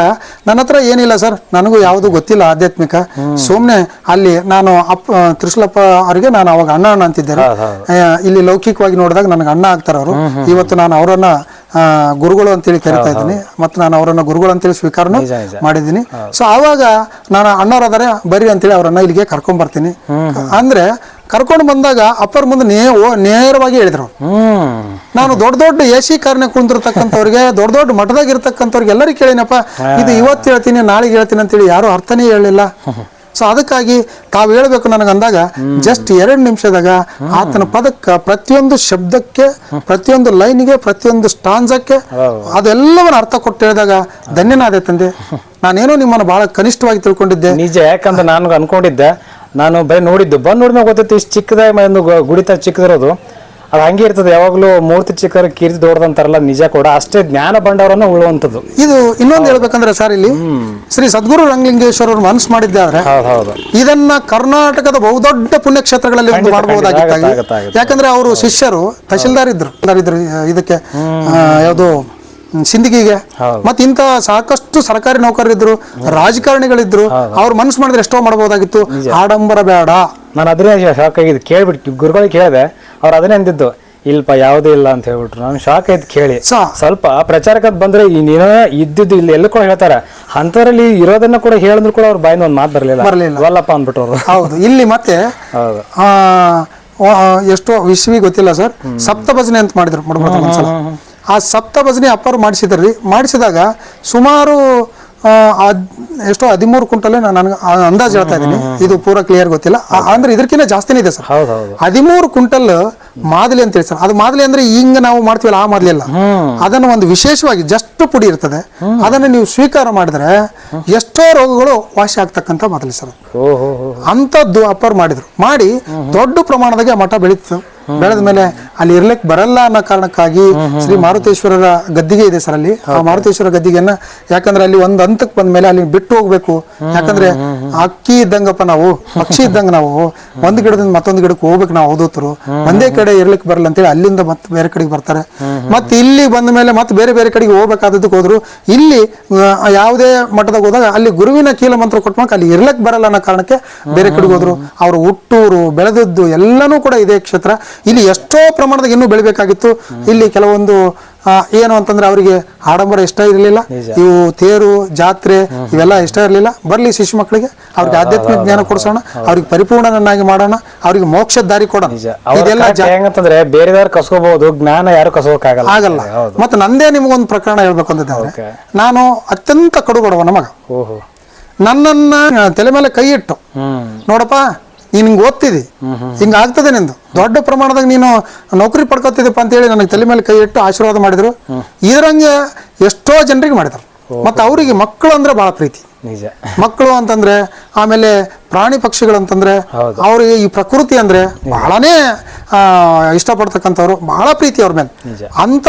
ನನ್ನ ಹತ್ರ ಏನಿಲ್ಲ ಸರ್ ನನಗೂ ಯಾವುದು ಗೊತ್ತಿಲ್ಲ ಆಧ್ಯಾತ್ಮಿಕ. ಸುಮ್ಮನೆ ಅಲ್ಲಿ ನಾನು ಅಪ್ಪ ತ್ರಿಶಲಪ್ಪ ಅವರಿಗೆ ನಾನು ಅವಾಗ ಅಣ್ಣ ಅಣ್ಣ ಅಂತಿದ್ದೆ. ಇಲ್ಲಿ ಲೌಕಿಕವಾಗಿ ನೋಡಿದಾಗ ನನಗೆ ಅಣ್ಣ ಆಗ್ತಾರೆ ಅವರು ಇವತ್ತು ನಾನು ಅವರನ್ನ ಗುರುಗಳು ಅಂತೇಳಿ ಕರಿತಾ ಇದ್ದೀನಿ. ಮತ್ತು ನಾನು ಅವರನ್ನ ಗುರುಗಳು ಅಂತೇಳಿ ಸ್ವೀಕಾರನು. ಮಾಡಿದ್ದೀನಿ. ಸೊ ಆವಾಗ ನಾನು ಅಣ್ಣವರಾದರೆ ಬರ್ರಿ ಅಂತೇಳಿ ಅವರನ್ನ ಇಲ್ಲಿಗೆ ಕರ್ಕೊಂಡ್ ಬರ್ತೀನಿ ಅಂದ್ರೆ ಕರ್ಕೊಂಡು ಬಂದಾಗ ಅಪ್ಪರ್ ಮುಂದೆ ನೇ ನೇರವಾಗಿ ಹೇಳಿದ್ರು ನಾನು ದೊಡ್ಡ ದೊಡ್ಡ ಎ ಸಿ ಕಾರ್ನ ಕುಂತಿರ್ತಕ್ಕಂಥವ್ರಿಗೆ ದೊಡ್ಡ ದೊಡ್ಡ ಮಠದಾಗ ಇರ್ತಕ್ಕಂಥವ್ರಿಗೆ ಎಲ್ಲರಿಗೂ ಕೇಳಿನಪ್ಪ. ಇದು ಇವತ್ತು ಹೇಳ್ತೀನಿ ನಾಳೆಗೆ ಹೇಳ್ತೀನಿ ಅಂತೇಳಿ ಯಾರು ಅರ್ಥನೇ ಹೇಳಲಿಲ್ಲ. ಸೊ ಅದಕ್ಕಾಗಿ ತಾವು ಹೇಳ್ಬೇಕು ನನಗೆ ಅಂದಾಗ ಜಸ್ಟ್ ಎರಡು ನಿಮಿಷದಾಗ ಆತನ ಪದಕ್ಕೆ ಪ್ರತಿಯೊಂದು ಶಬ್ದಕ್ಕೆ ಪ್ರತಿಯೊಂದು ಲೈನ್ಗೆ ಪ್ರತಿಯೊಂದು ಸ್ಟಾನ್ಸಕ್ಕೆ ಅದೆಲ್ಲವನ್ನ ಅರ್ಥ ಕೊಟ್ಟು ಹೇಳಿದಾಗ ಧನ್ಯನಾದೆ ತಂದೆ. ನಾನೇನೋ ನಿಮ್ಮನ್ನು ಬಹಳ ಕನಿಷ್ಠವಾಗಿ ತಿಳ್ಕೊಂಡಿದ್ದೆ. ನಿಜ ಯಾಕಂದ್ರೆ ನಾನು ಅನ್ಕೊಂಡಿದ್ದೆ ನಾನು ಬರೀ ನೋಡಿದ್ದು. ಬಂದು ನೋಡಿದ ಗೊತ್ತಿತ್ತು ಇಷ್ಟು ಚಿಕ್ಕದಾಗಿ ಒಂದು ಗುಡಿತ ಚಿಕ್ಕದಿರೋದು. ಅದು ಹಂಗೆ ಇರ್ತದೆ. ಯಾವಾಗಲೂ ಮೂರ್ತಿ ಚಿಕ್ಕರು ಕೀರ್ತಿ ದೊಡ್ಡದಂತಾರಲ್ಲ ನಿಜ ಕೂಡ. ಅಷ್ಟೇ ಜ್ಞಾನ ಬಂಡವರನ್ನ ಉಳುವಂಥದ್ದು. ಇದು ಇನ್ನೊಂದು ಹೇಳ್ಬೇಕಂದ್ರೆ ಸರ್ ಇಲ್ಲಿ ಶ್ರೀ ಸದ್ಗುರು ರಂಗಲಿಂಗೇಶ್ವರ ಅವರು ಮನಸ್ಸು ಮಾಡಿದ್ದಾರೆ ಹೌದು ಇದನ್ನ ಕರ್ನಾಟಕದ ಬಹುದೊಡ್ಡ ಪುಣ್ಯಕ್ಷೇತ್ರಗಳಲ್ಲಿ ಒಂದು ಮಾಡಬಹುದಾಗಿತ್ತು. ಯಾಕಂದ್ರೆ ಅವರು ಶಿಷ್ಯರು ತಹಶೀಲ್ದಾರ್ ಇದ್ರು. ಇದ್ರು ಇದಕ್ಕೆ ಯಾವುದು ಸಿಂದಗಿಗೆ. ಮತ್ತೆ ಇಂಥ ಸಾಕಷ್ಟು ಸರ್ಕಾರಿ ನೌಕರರಿದ್ರು ರಾಜಕಾರಣಿಗಳಿದ್ರು ಅವ್ರ ಮನಸ್ಸು ಮಾಡಿದ್ರೆ ಎಷ್ಟೋ ಮಾಡಬಹುದಾಗಿತ್ತು ಆಡಂಬರ ಬೇಡ. ನಾನು ಅದನ್ನೇ ಶಾಕ್ ಆಗಿದ್ದು ಕೇಳ್ಬಿಟ್ಟು ಗುರುಗಳಿಗೆ ಕೇಳಿದೆ ಅವ್ರ ಅದನ್ನೇ ಅಂದಿದ್ದು ಇಲ್ಪ ಯಾವುದೂ ಇಲ್ಲ ಅಂತ ಹೇಳ್ಬಿಟ್ರು. ನಾನು ಶಾಕ್ ಆಯ್ತು ಕೇಳಿ ಸ್ವಲ್ಪ ಪ್ರಚಾರಕ್ಕೆ ಬಂದ್ರೆ ಇನ್ನೇನೋ ಇದ್ದಿದ್ದು ಇಲ್ಲಿ ಎಲ್ಲ ಕೂಡ ಹೇಳ್ತಾರೆ. ಅಂತರಲ್ಲಿ ಇರೋದನ್ನ ಕೂಡ ಹೇಳಿದ್ರು ಕೂಡ ಅವ್ರ ಬಾಯಿಂದ ಒಂದು ಮಾತು ಬರಲಿಲ್ಲ. ಬರಲಿಲ್ಲ. ವಲ್ಲಪ್ಪ ಅಂದ್ಬಿಟ್ರು ಅವರು ಹೌದು. ಇಲ್ಲಿ ಮತ್ತೆ ಹೌದು. ಎಷ್ಟೋ ವಿಶ್ವಿ ಗೊತ್ತಿಲ್ಲ ಸರ್. ಸಪ್ತ ಭಜನೆ ಅಂತ ಮಾಡಿದ್ರು ಮಾಡ್ಬೋದು ಆ ಸಪ್ತ ಭಜನೆ ಅಪ್ಪರು ರೀ. ಮಾಡಿಸಿದಾಗ ಸುಮಾರು ಅದ್- ಎಷ್ಟೋ ಹದಿಮೂರು ಕುಂಟಲೆ ನಾನು ನನಗೆ ಅಂದಾಜು ಹೇಳ್ತಾ ಇದ್ದೀನಿ. ಇದು ಪೂರ ಕ್ಲಿಯರ್ ಗೊತ್ತಿಲ್ಲ. ಆ- ಅಂದ್ರೆ ಇದಕ್ಕಿಂತ ಜಾಸ್ತಿನೇ ಇದೆ ಸರ್. ಹೌದು ಹೌದು. ಹದಿಮೂರು ಕುಂಟಲ್ ಮಾದಲಿ ಅಂತ ಹೇಳಿ ಸರ್. ಅದು ಮಾದಲಿ ಅಂದ್ರೆ ಹಿಂಗ ನಾವು ಮಾಡ್ತೀವಲ್ಲ ಆ ಮಾದಲಿ ಅಲ್ಲ. ಅದನ್ನು ಒಂದು ವಿಶೇಷವಾಗಿ ಜಸ್ಟ್ ಪುಡಿ ಇರ್ತದೆ. ಅದನ್ನು ನೀವು ಸ್ವೀಕಾರ ಮಾಡಿದ್ರೆ ಎಷ್ಟೋ ರೋಗಗಳು ವಾಸಿ ಆಗ್ತಕ್ಕಂಥ ಮಾದಲಿ ಸರ್ ಅಂತದ್ದು ಓ ಹೋ ಹೋ ಅಂಥದ್ದು ಅಪ್ಪರ್ ಮಾಡಿದ್ರು. ಮಾಡಿ ದೊಡ್ಡ ಪ್ರಮಾಣದಾಗೆ ಆ ಮಠ ಬೆಳೀತು. ಬೆಳೆದ ಮೇಲೆ ಅಲ್ಲಿ ಇರ್ಲಿಕ್ಕೆ ಬರಲ್ಲ ಅನ್ನೋ ಕಾರಣಕ್ಕಾಗಿ ಶ್ರೀ ಮಾರುತೇಶ್ವರರ ಗದ್ದಿಗೆ ಇದೆ ಸರ್ ಅಲ್ಲಿ. ಆ ಮಾರುತೇಶ್ವರ ಗದ್ದಿಗೆಯನ್ನ ಯಾಕಂದ್ರೆ ಅಲ್ಲಿ ಒಂದ್ ಹಂತಕ್ ಬಂದ ಮೇಲೆ ಅಲ್ಲಿ ಬಿಟ್ಟು ಹೋಗ್ಬೇಕು. ಯಾಕಂದ್ರೆ ಅಕ್ಕಿ ಇದ್ದಂಗಪ್ಪ ನಾವು ಪಕ್ಷಿ ಇದ್ದಂಗ ನಾವು ಒಂದ್ ಗಿಡದಿಂದ ಮತ್ತೊಂದು ಗಿಡಕ್ಕೆ ಹೋಗ್ಬೇಕು ನಾವು ಓದೋತರು ಒಂದೇ ಕಡೆ ಇರ್ಲಿಕ್ಕೆ ಬರಲ್ಲ ಅಂತೇಳಿ ಅಲ್ಲಿಂದ ಮತ್ತೆ ಬೇರೆ ಕಡೆಗೆ ಬರ್ತಾರೆ. ಮತ್ತೆ ಇಲ್ಲಿ ಬಂದ ಮೇಲೆ ಮತ್ತೆ ಬೇರೆ ಬೇರೆ ಕಡೆಗೆ ಹೋಗ್ಬೇಕಾದದಕ್ಕೆ ಹೋದ್ರು. ಇಲ್ಲಿ ಯಾವುದೇ ಮಠದಾಗ ಹೋದಾಗ ಅಲ್ಲಿ ಗುರುವಿನ ಕೀಲ ಮಂತ್ರ ಕೊಟ್ಟ ಅಲ್ಲಿ ಇರ್ಲಕ್ ಬರಲ್ಲ ಅನ್ನೋ ಕಾರಣಕ್ಕೆ ಬೇರೆ ಕಡೆಗೆ ಹೋದ್ರು. ಅವ್ರ ಹುಟ್ಟೂರು ಬೆಳೆದದ್ದು ಎಲ್ಲಾನು ಕೂಡ ಇದೇ ಕ್ಷೇತ್ರ. ಇಲ್ಲಿ ಎಷ್ಟೋ ಪ್ರಮಾಣದಾಗ ಇನ್ನೂ ಬೆಳಿಬೇಕಾಗಿತ್ತು. ಇಲ್ಲಿ ಕೆಲವೊಂದು ಏನು ಅಂತಂದ್ರೆ ಅವರಿಗೆ ಆಡಂಬರ ಇಷ್ಟ ಇರಲಿಲ್ಲ. ಇವು ತೇರು ಜಾತ್ರೆ ಇವೆಲ್ಲ ಇಷ್ಟ ಇರಲಿಲ್ಲ. ಬರ್ಲಿ ಶಿಶು ಮಕ್ಕಳಿಗೆ ಅವ್ರಿಗೆ ಆಧ್ಯಾತ್ಮಿಕ ಜ್ಞಾನ ಕೊಡಿಸೋಣ ಅವ್ರಿಗೆ ಪರಿಪೂರ್ಣನನ್ನಾಗಿ ಮಾಡೋಣ ಅವ್ರಿಗೆ ಮೋಕ್ಷದ ದಾರಿ ಕೊಡೋಣ. ಇದೆಲ್ಲ ಹೆಂಗಂತಂದ್ರೆ ಬೇರೆದವ್ರು ಕಸ್ಕೋಬಹುದು ಜ್ಞಾನ ಯಾರು ಕಸ್ಕೋಕಾಗಲ್ಲ ಆಗಲ್ಲ. ಮತ್ತೆ ನಂದೇ ನಿಮಗೊಂದು ಪ್ರಕರಣ ಹೇಳ್ಬೇಕು ಅಂತಂದ್ರೆ ನಾನು ಅತ್ಯಂತ ಕಡುಬಡವನ ಮಗ. ಓಹೋ. ನನ್ನನ್ನ ತಲೆ ಮೇಲೆ ಕೈ ಇಟ್ಟು ನೋಡಪ್ಪ ನೀನು ಹಿಂಗೆ ಓದ್ತಿದ್ದಿ ಹಿಂಗೆ ಆಗ್ತದೆ ನಿಂದು. ದೊಡ್ಡ ಪ್ರಮಾಣದಾಗ ನೀನು ನೌಕರಿ ಪಡ್ಕೊತಿದ್ದಪ್ಪ ಅಂತೇಳಿ ನನಗೆ ತಲೆ ಮೇಲೆ ಕೈ ಇಟ್ಟು ಆಶೀರ್ವಾದ ಮಾಡಿದ್ರು. ಇದರಂಗೆ ಎಷ್ಟೋ ಜನರಿಗೆ ಮಾಡಿದ್ರು. ಮತ್ತು ಅವರಿಗೆ ಮಕ್ಕಳು ಅಂದ್ರೆ ಬಹಳ ಪ್ರೀತಿ. ನಿಜ. ಮಕ್ಕಳು ಅಂತಂದ್ರೆ ಆಮೇಲೆ ಪ್ರಾಣಿ ಪಕ್ಷಿಗಳು ಅಂತಂದ್ರೆ ಹೌದು. ಅವ್ರಿಗೆ ಈ ಪ್ರಕೃತಿ ಅಂದ್ರೆ ಬಹಳನೇ ಆ, ಇಷ್ಟಪಡ್ತಕ್ಕಂಥವ್ರು ಬಹಳ ಪ್ರೀತಿ ಅವ್ರ ಮೇಲೆ. ಅಂತ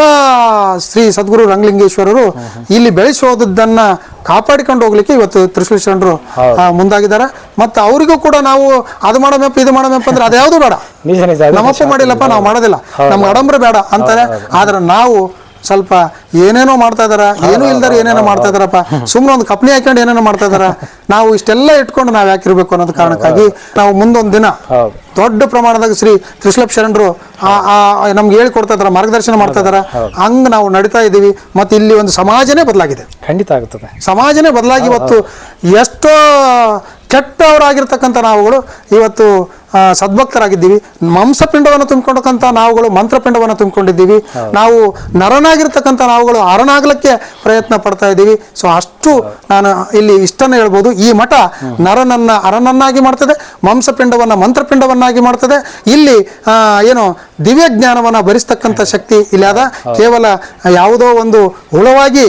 ಶ್ರೀ ಸದ್ಗುರು ರಂಗಲಿಂಗೇಶ್ವರರು ಇಲ್ಲಿ ಬೆಳೆಸೋದನ್ನ ಕಾಪಾಡಿಕೊಂಡು ಹೋಗ್ಲಿಕ್ಕೆ ಇವತ್ತು ತ್ರಿಶೂಲ್ ಶರಣರು ಮುಂದಾಗಿದ್ದಾರೆ. ಮತ್ತೆ ಅವರಿಗೂ ಕೂಡ ನಾವು ಅದು ಮಾಡಬೇಕಪ್ಪ ಇದು ಮಾಡಬೇಕಪ್ಪ ಅಂದ್ರೆ ಅದ್ಯಾವುದು ಬೇಡ. ನಮ್ಮಪ್ಪ ಮಾಡಿಲ್ಲಪ್ಪ ನಾವು ಮಾಡೋದಿಲ್ಲ. ನಮ್ಗೆ ಅಡಂಬರ ಬೇಡ ಅಂತಾರೆ. ಆದ್ರೆ ನಾವು ಸ್ವಲ್ಪ ಏನೇನೋ ಮಾಡ್ತಾ ಇದಾರ ಏನು ಇಲ್ದಾರ ಏನೇನೋ ಮಾಡ್ತಾ ಇದಾರಪ್ಪ. ಸುಮ್ಮನೆ ಒಂದು ಕಂಪ್ನಿ ಹಾಕೊಂಡು ಏನೇನೋ ಮಾಡ್ತಾ ಇದಾರ. ನಾವು ಇಷ್ಟೆಲ್ಲ ಇಟ್ಕೊಂಡು ನಾವು ಯಾಕಿರ್ಬೇಕು ಅನ್ನೋದು ಕಾರಣಕ್ಕಾಗಿ ನಾವು ಮುಂದೊಂದು ದಿನ ದೊಡ್ಡ ಪ್ರಮಾಣದಾಗ ಶ್ರೀ ತ್ರಿಶ್ಲಪ್ ಶರಣರು ನಮ್ಗೆ ಹೇಳ್ಕೊಡ್ತಾ ಇದಾರ ಮಾರ್ಗದರ್ಶನ ಮಾಡ್ತಾ ಇದಾರ. ಹಂಗ್ ನಾವು ನಡೀತಾ ಇದ್ದೀವಿ. ಮತ್ತೆ ಇಲ್ಲಿ ಒಂದು ಸಮಾಜನೇ ಬದಲಾಗಿದೆ. ಖಂಡಿತ ಆಗುತ್ತದೆ. ಸಮಾಜನೇ ಬದಲಾಗಿ ಇವತ್ತು ಎಷ್ಟೋ ಕೆಟ್ಟವರಾಗಿರ್ತಕ್ಕಂಥ ನಾವುಗಳು ಇವತ್ತು ಸದ್ಭಕ್ತರಾಗಿದ್ದೀವಿ. ಮಾಂಸಪಿಂಡವನ್ನು ತುಂಬಿಕೊಂಡಕ್ಕಂಥ ನಾವುಗಳು ಮಂತ್ರಪಿಂಡವನ್ನು ತುಂಬಿಕೊಂಡಿದ್ದೀವಿ. ನಾವು ನರನಾಗಿರ್ತಕ್ಕಂಥ ನಾವುಗಳು ಅರನಾಗಲಿಕ್ಕೆ ಪ್ರಯತ್ನ ಪಡ್ತಾ ಇದ್ದೀವಿ. ಸೊ ಅಷ್ಟು ನಾನು ಇಲ್ಲಿ ಇಷ್ಟನ್ನು ಹೇಳ್ಬೋದು. ಈ ಮಠ ನರನನ್ನ ಅರನನ್ನಾಗಿ ಮಾಡ್ತದೆ ಮಾಂಸಪಿಂಡವನ್ನ ಮಂತ್ರಪಿಂಡವನ್ನಾಗಿ ಮಾಡ್ತದೆ. ಇಲ್ಲಿ ಏನು ದಿವ್ಯ ಜ್ಞಾನವನ್ನು ಭರಿಸ್ತಕ್ಕಂಥ ಶಕ್ತಿ ಇಲ್ಲಾದ ಕೇವಲ ಯಾವುದೋ ಒಂದು ಹುಳವಾಗಿ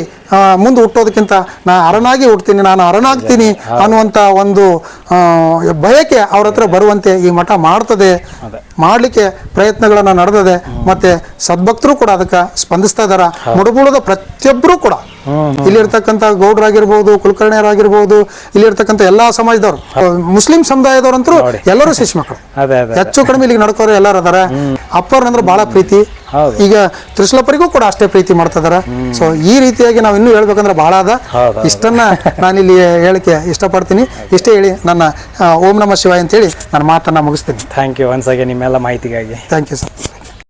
ಮುಂದೆ ಹುಟ್ಟೋದಕ್ಕಿಂತ ನಾ ಅರನಾಗಿ ಹುಡ್ತೀನಿ ನಾನು ಅರನಾಗ್ತೀನಿ ಅನ್ನುವಂಥ ಒಂದು ಬಯಕೆ ಅವ್ರ ಹತ್ರ ಬರುವಂತೆ ಈ ಮಠ ಮಾಡ್ತದೆ ಮಾಡಲಿಕ್ಕೆ ಪ್ರಯತ್ನಗಳನ್ನು ನಡೆದದೆ ಮತ್ತೆ ಸದ್ಭಕ್ತರು ಕೂಡ ಅದಕ್ಕೆ ಸ್ಪಂದಿಸ್ತಾ ಇದ್ದಾರೆ ಮುಡುಬುಳದ ಪ್ರತಿಯೊಬ್ಬರೂ ಕೂಡ ಇಲ್ಲಿರ್ತಕ್ಕಂಥ ಗೌಡ್ರಾಗಿರ್ಬೋದು ಕುಲಕರ್ಣಿಯರಾಗಿರ್ಬೋದು ಇಲ್ಲಿರ್ತಕ್ಕಂಥ ಎಲ್ಲಾ ಸಮಾಜದವರು ಮುಸ್ಲಿಂ ಸಮುದಾಯದವರಂತರೂ ಎಲ್ಲರೂ ಶಿಶು ಮಕ್ಕಳು. ಹೆಚ್ಚು ಕಡಿಮೆ ಇಲ್ಲಿಗೆ ನಡ್ಕೋರು ಎಲ್ಲರೂ ಅದಾರ ಅಪ್ಪರ್ನಂದ್ರೆ ಬಹಳ ಪ್ರೀತಿ. ಈಗ ತ್ರಿಶಲಪರಿಗೂ ಕೂಡ ಅಷ್ಟೇ ಪ್ರೀತಿ ಮಾಡ್ತಾ ಇದಾರೆ. ಸೊ ಈ ರೀತಿಯಾಗಿ ನಾವು ಇನ್ನೂ ಹೇಳ್ಬೇಕಂದ್ರೆ ಬಹಳ ಅದ. ಇಷ್ಟನ್ನ ನಾನಿಲ್ಲಿ ಹೇಳಿಕೆ ಇಷ್ಟಪಡ್ತೀನಿ. ಇಷ್ಟೇ ಹೇಳಿ ನನ್ನ ಓಂ ನಮ ಶಿವಾಯ ಅಂತೇಳಿ ನನ್ನ ಮಾತನ್ನ ಮುಗಿಸ್ತೀನಿ. ಥ್ಯಾಂಕ್ ಯು ಒನ್ಸ್ ಅಗೇನ್ ನಿಮ್ಮೆಲ್ಲ ಮಾಹಿತಿಗಾಗಿ. Thank you sir